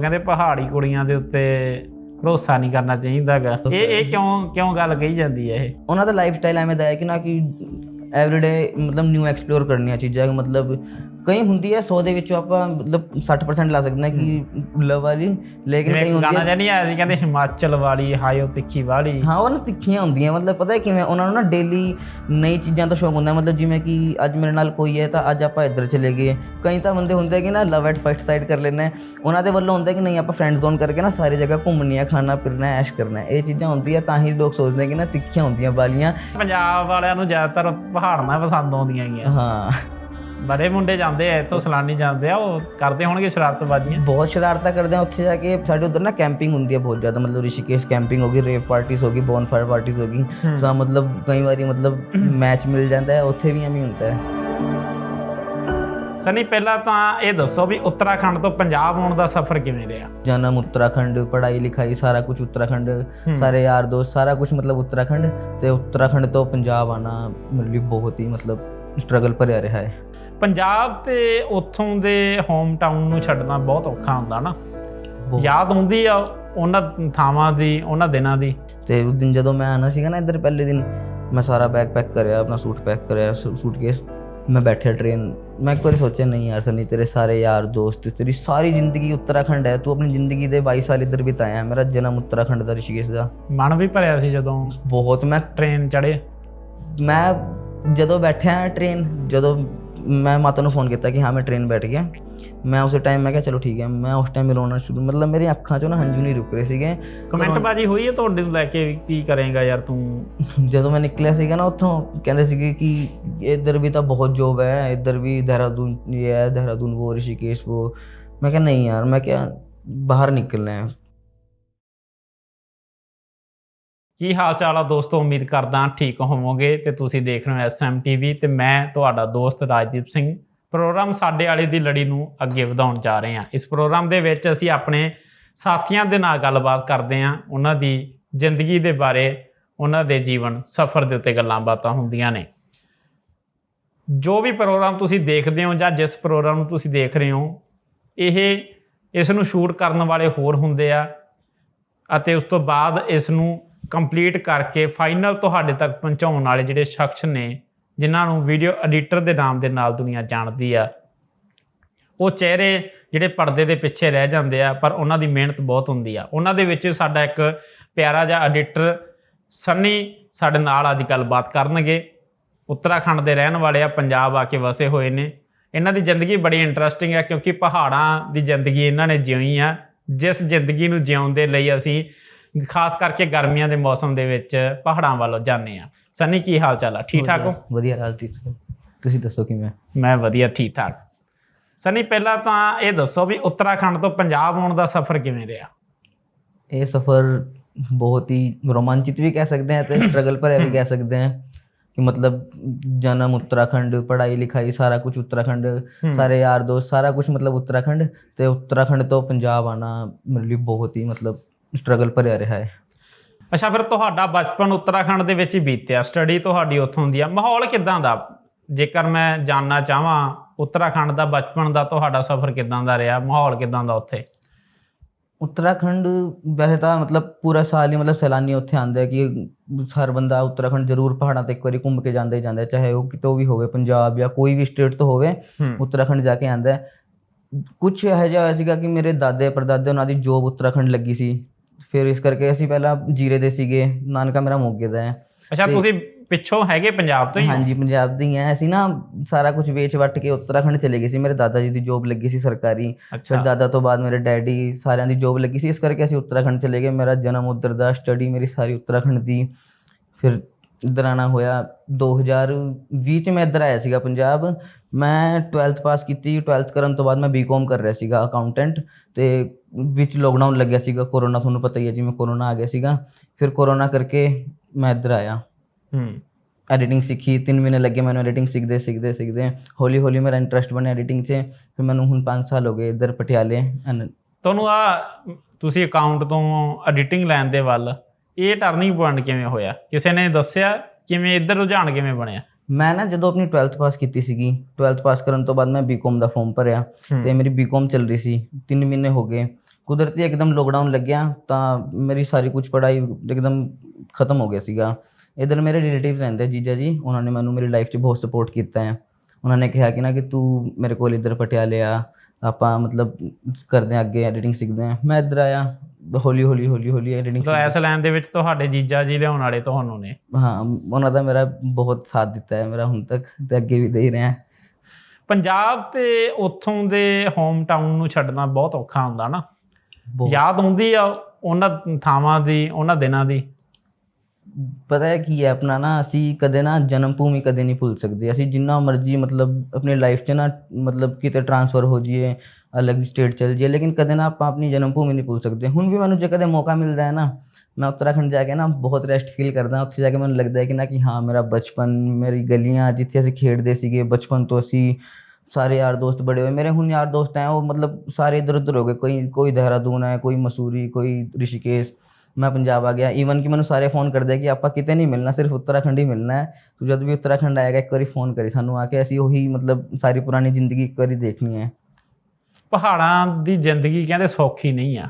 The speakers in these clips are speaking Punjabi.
ਕਹਿੰਦੇ ਪਹਾੜੀ ਕੁੜੀਆਂ ਦੇ ਉੱਤੇ ਭਰੋਸਾ ਨਹੀਂ ਕਰਨਾ ਚਾਹੀਦਾਗਾ। ਇਹ ਇਹ ਕਿਉਂ ਕਿਉਂ ਗੱਲ ਕਹੀ ਜਾਂਦੀ ਹੈ ਇਹ? ਉਹਨਾਂ ਦਾ ਲਾਈਫ ਸਟਾਈਲ ਐਵੇਂ ਦਾ ਹੈ ਕਿ ਨਾ ਕਿ ਐਵਰੀਡੇ ਮਤਲਬ ਨਿਊ ਐਕਸਪਲੋਰ ਕਰਨੀਆਂ ਚੀਜ਼ਾਂ ਮਤਲਬ ਕਈ ਹੁੰਦੀ ਹੈ 100 ਦੇ ਵਿੱਚੋਂ ਆਪਾਂ ਮਤਲਬ 60% ਲਾ ਸਕਦੇ ਹਾਂ ਕਿ ਲਵ ਵਾਲੀ ਲੇਕਿਨ ਕਈ ਹੁੰਦੀ ਗਾਣਾ ਜਿਹਾ ਨਹੀਂ ਆਇਆ ਸੀ ਕਹਿੰਦੇ ਹਿਮਾਚਲ ਵਾਲੀ ਹਾਇਓ ਤਿੱਖੀ ਵਾਲੀ। ਹਾਂ ਉਹ ਨਾ ਤਿੱਖੀਆਂ ਹੁੰਦੀਆਂ ਮਤਲਬ ਪਤਾ ਹੈ ਕਿਵੇਂ ਉਹਨਾਂ ਨੂੰ ਨਾ ਡੇਲੀ ਨਈ ਚੀਜ਼ਾਂ ਤੋਂ ਸ਼ੌਕ ਹੁੰਦਾ ਹੈ। ਮਤਲਬ ਜਿਵੇਂ ਕਿ ਅੱਜ ਮੇਰੇ ਨਾਲ ਕੋਈ ਹੈ ਤਾਂ ਅੱਜ ਆਪਾਂ ਇੱਧਰ ਚਲੇ ਗਏ। ਕਈ ਤਾਂ ਬੰਦੇ ਹੁੰਦੇ ਕਿ ਨਾ ਲਵ ਐਟ ਫਰਸਟ ਸਾਈਡ ਕਰ ਲੈਣਾ ਉਹਨਾਂ ਦੇ ਵੱਲੋਂ ਹੁੰਦਾ ਕਿ ਨਹੀਂ ਆਪਾਂ ਫਰੈਂਡ ਜ਼ੋਨ ਕਰਕੇ ਨਾ ਸਾਰੀ ਜਗ੍ਹਾ ਘੁੰਮਣੀ ਹੈ ਖਾਣਾ ਪੀਣਾ ਐਸ਼ ਕਰਨਾ ਇਹ ਚੀਜ਼ਾਂ ਹੁੰਦੀਆਂ ਤਾਂ ਹੀ ਲੋਕ ਸੋਚਦੇ ਕਿ ਨਾ ਤਿੱਖੀਆਂ ਹੁੰਦੀਆਂ ਵਾਲੀਆਂ। ਪੰਜਾਬ ਵਾਲਿਆਂ ਨੂੰ ਜ਼ਿਆਦਾਤਰ ਪਹਾੜਾਂ ਪਸੰਦ ਆਉਂਦੀਆਂ ਗੀਆਂ ਹਾਂ। ਬੜੇ ਮੁੰਡੇ ਜਾਂਦੇ ਆ ਇੱਥੋਂ ਸਲਾਨੀ ਜਾਂਦੇ ਆ ਉਹ ਕਰਦੇ ਹੋਣਗੇ ਸ਼ਰਾਰਤਬਾਜ਼ੀਆਂ? ਬਹੁਤ ਸ਼ਰਾਰਤਾਂ ਕਰਦੇ ਆ ਉੱਥੇ ਜਾ ਕੇ ਸਾਡੇ ਉਧਰ ਨਾ ਕੈਂਪਿੰਗ ਹੁੰਦੀ ਹੈ ਬਹੁਤ ਜ਼ਿਆਦਾ ਮਤਲਬ ਰਿਸ਼ੀਕੇਸ਼ ਕੈਂਪਿੰਗ ਹੋ ਗਈ ਰੇਵ ਪਾਰਟੀਜ਼ ਹੋ ਗਈ ਬੋਨਫਾਇਰ ਪਾਰਟੀਜ਼ ਹੋ ਗਈ ਤਾਂ ਮਤਲਬ ਕਈ ਵਾਰੀ ਮਤਲਬ ਮੈਚ ਮਿਲ ਜਾਂਦਾ ਹੈ ਉੱਥੇ ਵੀ ਐਵੇਂ ਹੁੰਦਾ ਹੈ। ਸਨੀ ਪਹਿਲਾਂ ਤਾਂ ਇਹ ਦੱਸੋ ਵੀ ਉੱਤਰਾਖੰਡ ਤੋਂ ਪੰਜਾਬ ਆਉਣ ਦਾ ਸਫ਼ਰ ਕਿਵੇਂ ਰਿਹਾ? ਜਨਮ ਉੱਤਰਾਖੰਡ ਪੜ੍ਹਾਈ ਲਿਖਾਈ ਸਾਰਾ ਕੁਝ ਉੱਤਰਾਖੰਡ ਸਾਰੇ ਯਾਰ ਦੋਸਤ ਸਾਰਾ ਕੁਝ ਮਤਲਬ ਉੱਤਰਾਖੰਡ ਤੇ ਉੱਤਰਾਖੰਡ ਤੋਂ ਪੰਜਾਬ ਆਣਾ ਮੇਰੇ ਲਈ ਬਹੁਤ ਹੀ ਮਤਲਬ ਸਟਰਗਲ ਭਰਿਆ ਰਿਹਾ ਹੈ। ਪੰਜਾਬ ਤੇ ਉੱਥੋਂ ਦੇ ਹੋਮ ਟਾਊਨ ਨੂੰ ਛੱਡਣਾ ਬਹੁਤ ਔਖਾ ਹੁੰਦਾ ਨਾ। ਯਾਦ ਆਉਂਦੀ ਆ ਉਹਨਾਂ ਥਾਵਾਂ ਦੀ ਉਹਨਾਂ ਦਿਨਾਂ ਦੀ। ਤੇ ਉਸ ਦਿਨ ਜਦੋਂ ਮੈਂ ਆਣਾ ਸੀਗਾ ਨਾ ਇੱਧਰ ਪਹਿਲੇ ਦਿਨ ਮੈਂ ਸਾਰਾ ਬੈਗ ਪੈਕ ਕਰਿਆ ਆਪਣਾ ਸੂਟ ਪੈਕ ਕਰਿਆ ਸੂਟਕੇਸ ਮੈਂ ਬੈਠਿਆ ਟ੍ਰੇਨ ਮੈਂ ਇੱਕ ਵਾਰੀ ਸੋਚਿਆ ਨਹੀਂ ਯਾਰ ਸਨੀ ਤੇਰੇ ਸਾਰੇ ਯਾਰ ਦੋਸਤ ਤੇਰੀ ਸਾਰੀ ਜ਼ਿੰਦਗੀ ਉੱਤਰਾਖੰਡ ਹੈ। ਤੂੰ ਆਪਣੀ ਜ਼ਿੰਦਗੀ ਦੇ 22 ਸਾਲ ਇੱਧਰ ਬਿਤਾਇਆ ਮੇਰਾ ਜਨਮ ਉੱਤਰਾਖੰਡ ਦਾ ਰਿਸ਼ੀਕੇਸ਼ ਦਾ। ਮਨ ਵੀ ਭਰਿਆ ਸੀ ਜਦੋਂ ਬਹੁਤ ਮੈਂ ਟ੍ਰੇਨ ਚੜੇ ਮੈਂ ਜਦੋਂ ਬੈਠਿਆ ਟ੍ਰੇਨ ਜਦੋਂ ਮੈਂ ਮਾਤਾ ਨੂੰ ਫੋਨ ਕੀਤਾ ਕਿ ਹਾਂ ਮੈਂ ਟ੍ਰੇਨ ਬੈਠ ਗਿਆ ਮੈਂ ਉਸੇ ਟਾਈਮ ਮੈਂ ਕਿਹਾ ਚਲੋ ਠੀਕ ਹੈ ਮੈਂ ਉਸ ਟਾਈਮ ਰੋਣਾ ਸ਼ੁਰੂ ਮਤਲਬ ਮੇਰੀ ਅੱਖਾਂ 'ਚੋਂ ਨਾ ਹੰਝੂ ਨਹੀਂ ਰੁਕ ਰਹੇ ਸੀਗੇ ਕਮੈਂਟ ਬਾਜੀ ਹੋਈ ਹੈ ਤੁਹਾਡੇ ਨੂੰ ਲੈ ਕੇ ਵੀ ਕੀ ਕਰੇਗਾ ਯਾਰ ਤੂੰ? ਜਦੋਂ ਮੈਂ ਨਿਕਲਿਆ ਸੀਗਾ ਨਾ ਉੱਥੋਂ ਕਹਿੰਦੇ ਸੀਗੇ ਕਿ ਇੱਧਰ ਵੀ ਤਾਂ ਬਹੁਤ ਜੋਬ ਹੈ ਇੱਧਰ ਵੀ ਦੇਹਰਾਦੂਨ ਇਹ ਹੈ ਦੇਹਰਾਦੂਨ ਉਹ ਰਿਸ਼ੀਕੇਸ਼ ਉਹ ਮੈਂ ਕਿਹਾ ਨਹੀਂ ਯਾਰ ਮੈਂ ਕਿਹਾ ਬਾਹਰ ਨਿਕਲਣਾ ਹੈ। ਕੀ ਹਾਲ ਚਾਲ ਆ ਦੋਸਤੋ? ਉਮੀਦ ਕਰਦਾ ਠੀਕ ਹੋਵੋਗੇ ਤੇ ਤੁਸੀਂ ਦੇਖ ਰਹੇ ਹੋ ਐਸਐਮ ਟੀਵੀ ਤੇ ਮੈਂ ਤੁਹਾਡਾ ਦੋਸਤ ਰਾਜਦੀਪ ਸਿੰਘ। ਪ੍ਰੋਗਰਾਮ ਸਾਡੇ ਵਾਲੇ ਦੀ ਲੜੀ ਨੂੰ ਅੱਗੇ ਵਧਾਉਣ ਜਾ ਰਹੇ ਹਾਂ। ਇਸ ਪ੍ਰੋਗਰਾਮ ਦੇ ਵਿੱਚ ਅਸੀਂ ਆਪਣੇ ਸਾਥੀਆਂ ਦੇ ਨਾਲ ਗੱਲਬਾਤ ਕਰਦੇ ਹਾਂ। ਉਹਨਾਂ ਦੀ ਜ਼ਿੰਦਗੀ ਦੇ ਬਾਰੇ, ਉਹਨਾਂ ਦੇ ਜੀਵਨ ਸਫ਼ਰ ਦੇ ਉੱਤੇ ਗੱਲਾਂ ਬਾਤਾਂ ਹੁੰਦੀਆਂ ਨੇ। ਜੋ ਵੀ ਪ੍ਰੋਗਰਾਮ ਤੁਸੀਂ ਦੇਖਦੇ ਹੋ ਜਾਂ ਜਿਸ ਪ੍ਰੋਗਰਾਮ ਨੂੰ ਤੁਸੀਂ ਦੇਖ ਰਹੇ ਹੋ, ਇਹ ਇਸ ਨੂੰ ਸ਼ੂਟ ਕਰਨ ਵਾਲੇ ਹੋਰ ਹੁੰਦੇ ਆ ਅਤੇ ਉਸ ਤੋਂ ਬਾਅਦ ਇਸ ਨੂੰ ਕੰਪਲੀਟ ਕਰਕੇ ਫਾਈਨਲ ਤੁਹਾਡੇ ਤੱਕ ਪਹੁੰਚਾਉਣ ਵਾਲੇ ਜਿਹੜੇ ਸ਼ਖਸ ਨੇ, ਜਿਨ੍ਹਾਂ ਨੂੰ ਵੀਡੀਓ ਐਡੀਟਰ ਦੇ ਨਾਮ ਦੇ ਨਾਲ ਦੁਨੀਆ ਜਾਣਦੀ ਆ। ਉਹ ਚਿਹਰੇ ਜਿਹੜੇ ਪਰਦੇ ਦੇ ਪਿੱਛੇ ਰਹਿ ਜਾਂਦੇ ਆ, ਪਰ ਉਹਨਾਂ ਦੀ ਮਿਹਨਤ ਬਹੁਤ ਹੁੰਦੀ ਆ। ਉਹਨਾਂ ਦੇ ਵਿੱਚ ਸਾਡਾ ਇੱਕ ਪਿਆਰਾ ਜਿਹਾ ਐਡੀਟਰ ਸੰਨੀ ਸਾਡੇ ਨਾਲ ਅੱਜ ਗੱਲਬਾਤ ਕਰਨਗੇ। ਉੱਤਰਾਖੰਡ ਦੇ ਰਹਿਣ ਵਾਲੇ ਆ, ਪੰਜਾਬ ਆ ਕੇ ਵਸੇ ਹੋਏ ਨੇ। ਇਹਨਾਂ ਦੀ ਜ਼ਿੰਦਗੀ ਬੜੀ ਇੰਟਰਸਟਿੰਗ ਆ, ਕਿਉਂਕਿ ਪਹਾੜਾਂ ਦੀ ਜ਼ਿੰਦਗੀ ਇਹਨਾਂ ਨੇ ਜਿਉਈ ਆ। ਜਿਸ ਜ਼ਿੰਦਗੀ ਨੂੰ ਜਿਉਣ ਦੇ ਲਈ ਅਸੀਂ ਖਾਸ ਕਰਕੇ ਗਰਮੀਆਂ ਦੇ ਮੌਸਮ ਦੇ ਵਿੱਚ ਪਹਾੜਾਂ ਵੱਲੋਂ ਜਾਂਦੇ ਆ ਸੰਨੀ ਕੀ ਹਾਲ ਚਾਲ ਆ? ਠੀਕ ਠਾਕ ਹੋ? ਵਧੀਆ ਰਾਜਦੀਪ ਸਿੰਘ। ਤੁਸੀਂ ਦੱਸੋ ਕਿਵੇਂ? ਮੈਂ ਵਧੀਆ ਠੀਕ ਠਾਕ। ਸੰਨੀ ਪਹਿਲਾਂ ਤਾਂ ਇਹ ਦੱਸੋ ਵੀ ਉੱਤਰਾਖੰਡ ਤੋਂ ਪੰਜਾਬ ਆਉਣ ਦਾ ਸਫ਼ਰ ਕਿਵੇਂ ਰਿਹਾ? ਇਹ ਸਫ਼ਰ ਬਹੁਤ ਹੀ ਰੋਮਾਂਚਿਤ ਵੀ ਕਹਿ ਸਕਦੇ ਹਾਂ ਤੇ ਸਟਰਗਲ ਭਰਿਆ ਵੀ ਕਹਿ ਸਕਦੇ ਹਾਂ ਕਿ ਮਤਲਬ ਜਨਮ ਉੱਤਰਾਖੰਡ ਪੜ੍ਹਾਈ ਲਿਖਾਈ ਸਾਰਾ ਕੁਝ ਉੱਤਰਾਖੰਡ ਸਾਰੇ ਯਾਰ ਦੋਸਤ ਸਾਰਾ ਕੁਝ ਮਤਲਬ ਉੱਤਰਾਖੰਡ ਤੇ ਉੱਤਰਾਖੰਡ ਤੋਂ ਪੰਜਾਬ ਆਣਾ ਮੇਰੇ ਲਈ ਬਹੁਤ ਹੀ ਮਤਲਬ ਸਟਰਗਲ ਭਰਿਆ ਰਿਹਾ ਹੈ। ਅੱਛਾ ਫਿਰ ਤੁਹਾਡਾ ਬਚਪਨ ਉੱਤਰਾਖੰਡ ਦੇ ਵਿੱਚ ਹੀ ਬੀਤਿਆ। ਸਟੱਡੀ ਤੁਹਾਡੀ ਉੱਥੋਂ ਦੀ ਆ। ਮਾਹੌਲ ਕਿਦਾਂ ਦਾ? ਜੇਕਰ ਮੈਂ ਜਾਨਣਾ ਚਾਹਾਂ ਉੱਤਰਾਖੰਡ ਦਾ ਬਚਪਨ ਦਾ ਤੁਹਾਡਾ ਸਫ਼ਰ ਕਿਦਾਂ ਦਾ ਰਿਹਾ? ਮਾਹੌਲ ਕਿਦਾਂ ਦਾ ਉੱਥੇ? ਉੱਤਰਾਖੰਡ ਵੈਸੇ ਤਾਂ ਮਤਲਬ ਪੂਰਾ ਸਾਲ ਹੀ ਮਤਲਬ ਸੈਲਾਨੀ ਉੱਥੇ ਆਉਂਦੇ ਆ ਕਿ ਹਰ ਬੰਦਾ ਉੱਤਰਾਖੰਡ ਜ਼ਰੂਰ ਪਹਾੜਾਂ ਤੇ ਇੱਕ ਵਾਰੀ ਘੁੰਮ ਕੇ ਜਾਂਦਾ ਹੀ ਜਾਂਦਾ ਹੈ, ਚਾਹੇ ਉਹ ਕਿਤੋਂ ਵੀ ਹੋਵੇ ਪੰਜਾਬ ਜਾਂ ਕੋਈ ਵੀ ਸਟੇਟ ਤੋਂ ਹੋਵੇ ਉੱਤਰਾਖੰਡ ਜਾ ਕੇ ਆਂਦਾ ਹੈ। ਕੁਝ ਇਹੋ ਜਿਹਾ ਹੋਇਆ ਸੀਗਾ ਕਿ ਮੇਰੇ ਦਾਦੇ ਪਰਦਾਦੇ ਉਹਨਾਂ ਦੀ ਜੋਬ ਉੱਤਰਾਖੰਡ ਲੱਗੀ ਸੀ। ਫਿਰ ਇਸ ਕਰਕੇ ਅਸੀਂ ਪਹਿਲਾਂ ਜੀਰੇ ਦੇ ਸੀਗੇ ਨਾਨਕਾ ਮੇਰਾ ਮੋਗੇ ਦਾ ਹੈ। ਅੱਛਾ ਤੇ- ਤੁਸੀਂ ਪਿੱਛੋਂ ਹੈਗੇ ਪੰਜਾਬ ਤੋਂ ਹੀ? ਹਾਂਜੀ ਪੰਜਾਬ ਦੀ ਹੈ ਅਸੀਂ ਨਾ ਸਾਰਾ ਕੁਝ ਵੇਚ ਵੱਟ ਕੇ ਉੱਤਰਾਖੰਡ ਚਲੇ ਗਏ ਸੀ। ਮੇਰੇ ਦਾਦਾ ਜੀ ਦੀ ਜੋਬ ਲੱਗੀ ਸੀ ਸਰਕਾਰੀ। ਫਿਰ ਅੱਛਾ ਦਾਦਾ ਤੋਂ ਬਾਅਦ ਮੇਰੇ ਡੈਡੀ ਸਾਰਿਆਂ ਦੀ ਜੋਬ ਲੱਗੀ ਸੀ। ਇਸ ਕਰਕੇ ਅਸੀਂ ਉੱਤਰਾਖੰਡ ਚਲੇ ਗਏ। ਮੇਰਾ ਜਨਮ ਉੱਧਰ ਦਾ ਸਟੱਡੀ ਮੇਰੀ ਸਾਰੀ ਉੱਤਰਾਖੰਡ ਦੀ। ਫਿਰ ਇੱਧਰ ਆਉਣਾ ਹੋਇਆ 2020 ਚ ਮੈਂ ਇੱਧਰ ਆਇਆ ਸੀਗਾ ਪੰਜਾਬ। ਮੈਂ 12th ਪਾਸ ਕੀਤੀ। 12th ਕਰਨ ਤੋਂ ਬਾਅਦ ਮੈਂ ਬੀਕਾਮ ਕਰ ਰਿਹਾ ਸੀਗਾ ਅਕਾਊਂਟੈਂਟ ਤੇ ਵਿੱਚ ਲੋਕਡਾਊਨ ਲੱਗਿਆ ਸੀਗਾ ਕੋਰੋਨਾ ਤੁਹਾਨੂੰ ਪਤਾ ਹੀ ਹੈ ਜਿਵੇਂ ਕੋਰੋਨਾ ਆ ਗਿਆ ਸੀਗਾ ਫਿਰ ਕੋਰੋਨਾ ਕਰਕੇ ਮੈਂ ਇੱਧਰ ਆਇਆ। ਹੂੰ। ਐਡੀਟਿੰਗ ਸਿੱਖੀ 3 ਮਹੀਨੇ ਲੱਗੇ ਮੈਨੂੰ ਐਡੀਟਿੰਗ ਸਿੱਖਦੇ ਸਿੱਖਦੇ ਸਿੱਖਦੇ। ਹੌਲੀ ਹੌਲੀ ਮੇਰਾ ਇੰਟਰਸਟ ਬਣਿਆ ਐਡੀਟਿੰਗ 'ਚ ਫਿਰ ਮੈਨੂੰ ਹੁਣ 5 ਸਾਲ ਹੋ ਗਏ ਇੱਧਰ ਪਟਿਆਲੇ ਤੁਹਾਨੂੰ ਆ ਤੁਸੀਂ ਅਕਾਊਂਟ ਤੋਂ ਐਡੀਟਿੰਗ ਲੈਣ ਦੇ ਵੱਲ ਇਹ ਟਰਨਿੰਗ ਪੁਆਇੰਟ ਕਿਵੇਂ ਹੋਇਆ? ਕਿਸੇ ਨੇ ਦੱਸਿਆ ਕਿਵੇਂ ਇੱਧਰ ਰੁਝਾਨ ਕਿਵੇਂ ਬਣਿਆ? ਮੈਂ ਨਾ ਜਦੋਂ ਆਪਣੀ 12th ਪਾਸ ਕੀਤੀ ਸੀਗੀ 12th ਪਾਸ ਕਰਨ ਤੋਂ ਬਾਅਦ ਮੈਂ ਬੀਕਾਮ ਦਾ ਫਾਰਮ ਭਰਿਆ ਤੇ ਮੇਰੀ ਬੀਕਾਮ ਚੱਲ ਰਹੀ ਸੀ 3 ਮਹੀਨੇ ਹੋ ਗਏ। ਕੁਦਰਤੀ ਇੱਕਦਮ ਲੋਕਡਾਊਨ ਲੱਗਿਆ ਤਾਂ ਮੇਰੀ ਸਾਰੀ ਕੁਝ ਪੜ੍ਹਾਈ ਇੱਕਦਮ ਖਤਮ ਹੋ ਗਿਆ ਸੀਗਾ। ਇਧਰ ਮੇਰੇ ਰਿਲੇਟਿਵ ਰਹਿੰਦੇ ਜੀਜਾ ਜੀ ਉਹਨਾਂ ਨੇ ਮੈਨੂੰ ਮੇਰੀ ਲਾਈਫ 'ਚ ਬਹੁਤ ਸਪੋਰਟ ਕੀਤਾ ਹੈ। ਉਹਨਾਂ ਨੇ ਕਿਹਾ ਕਿ ਨਾ ਕਿ ਤੂੰ ਮੇਰੇ ਕੋਲ ਇੱਧਰ ਪਟਿਆਲੇ ਆ ਆਪਾਂ ਮਤਲਬ ਕਰਦੇ ਹਾਂ ਅੱਗੇ ਐਡੀਟਿੰਗ ਸਿੱਖਦੇ ਹਾਂ। ਮੈਂ ਇੱਧਰ ਆਇਆ ਹੌਲੀ ਹੌਲੀ ਹੌਲੀ ਹੌਲੀ ਐਡੀਟਿੰਗ ਤਾਂ ਇਸ ਲਾਈਨ ਦੇ ਵਿੱਚ ਤੁਹਾਡੇ ਜੀਜਾ ਜੀ ਲਿਆਉਣ ਵਾਲੇ ਤੁਹਾਨੂੰ ਨੇ। ਹਾਂ ਉਹਨਾਂ ਦਾ ਮੇਰਾ ਬਹੁਤ ਸਾਥ ਦਿੱਤਾ ਹੈ ਮੇਰਾ ਹੁਣ ਤੱਕ ਤੇ ਅੱਗੇ ਵੀ ਦੇ ਹੀ ਰਿਹਾ। ਪੰਜਾਬ ਤੇ ਉੱਥੋਂ ਦੇ ਹੋਮ ਟਾਊਨ ਨੂੰ ਛੱਡਣਾ ਬਹੁਤ ਔਖਾ ਹੁੰਦਾ ਨਾ। ਯਾਦ ਹੁੰਦੀ ਆ ਉਹਨਾਂ ਥਾਵਾਂ ਦੀ ਉਹਨਾਂ ਦਿਨਾਂ ਦੀ? ਪਤਾ ਹੈ ਕੀ ਹੈ ਆਪਣਾ ਨਾ ਅਸੀਂ ਕਦੇ ਨਾ ਜਨਮ ਭੂਮੀ ਕਦੇ ਨਹੀਂ ਭੁੱਲ ਸਕਦੇ। ਅਸੀਂ ਜਿੰਨਾ ਮਰਜ਼ੀ ਮਤਲਬ ਆਪਣੀ ਲਾਈਫ 'ਚ ਨਾ ਮਤਲਬ ਕਿਤੇ ਟਰਾਂਸਫਰ ਹੋ ਜਾਈਏ ਅਲੱਗ ਸਟੇਟ ਚਲ ਜਾਈਏ ਲੇਕਿਨ ਕਦੇ ਨਾ ਆਪਾਂ ਆਪਣੀ ਜਨਮ ਭੂਮੀ ਨਹੀਂ ਭੁੱਲ ਸਕਦੇ। ਹੁਣ ਵੀ ਮੈਨੂੰ ਜੇ ਕਦੇ ਮੌਕਾ ਮਿਲਦਾ ਹੈ ਨਾ ਮੈਂ ਉੱਤਰਾਖੰਡ ਜਾ ਕੇ ਨਾ ਬਹੁਤ ਰੈਸਟ ਫੀਲ ਕਰਦਾ। ਉੱਥੇ ਜਾ ਕੇ ਮੈਨੂੰ ਲੱਗਦਾ ਹੈ ਕਿ ਨਾ ਕਿ ਹਾਂ ਮੇਰਾ ਬਚਪਨ ਮੇਰੀ ਗਲੀਆਂ ਜਿੱਥੇ ਅਸੀਂ ਖੇਡਦੇ ਸੀਗੇ ਬਚਪਨ ਤੋਂ ਅਸੀਂ ਸਾਰੇ ਯਾਰ ਦੋਸਤ ਬੜੇ ਹੋਏ। ਮੇਰੇ ਹੁਣ ਯਾਰ ਦੋਸਤ ਹੈ ਉਹ ਮਤਲਬ ਸਾਰੇ ਇੱਧਰ ਉੱਧਰ ਹੋ ਗਏ। ਕੋਈ ਕੋਈ ਦੇਹਰਾਦੂਨ ਹੈ ਕੋਈ ਮਸੂਰੀ, ਕੋਈ ਰਿਸ਼ੀਕੇਸ਼। ਮੈਂ ਪੰਜਾਬ ਆ ਗਿਆ। ਈਵਨ ਕਿ ਮੈਨੂੰ ਸਾਰੇ ਫੋਨ ਕਰਦੇ ਆ ਕਿ ਆਪਾਂ ਕਿਤੇ ਨਹੀਂ ਮਿਲਣਾ, ਸਿਰਫ ਉੱਤਰਾਖੰਡ ਹੀ ਮਿਲਣਾ ਹੈ ਤੂੰ ਜਦ ਵੀ ਉੱਤਰਾਖੰਡ ਆਏਗਾ, ਇੱਕ ਵਾਰੀ ਫੋਨ ਕਰੀ ਸਾਨੂੰ ਆ ਕੇ। ਅਸੀਂ ਉਹੀ ਮਤਲਬ ਸਾਰੀ ਪੁਰਾਣੀ ਜ਼ਿੰਦਗੀ ਇੱਕ ਵਾਰੀ ਦੇਖਣੀ ਹੈ ਪਹਾੜਾਂ ਦੀ ਜ਼ਿੰਦਗੀ ਕਹਿੰਦੇ ਸੌਖੀ ਨਹੀਂ ਆ।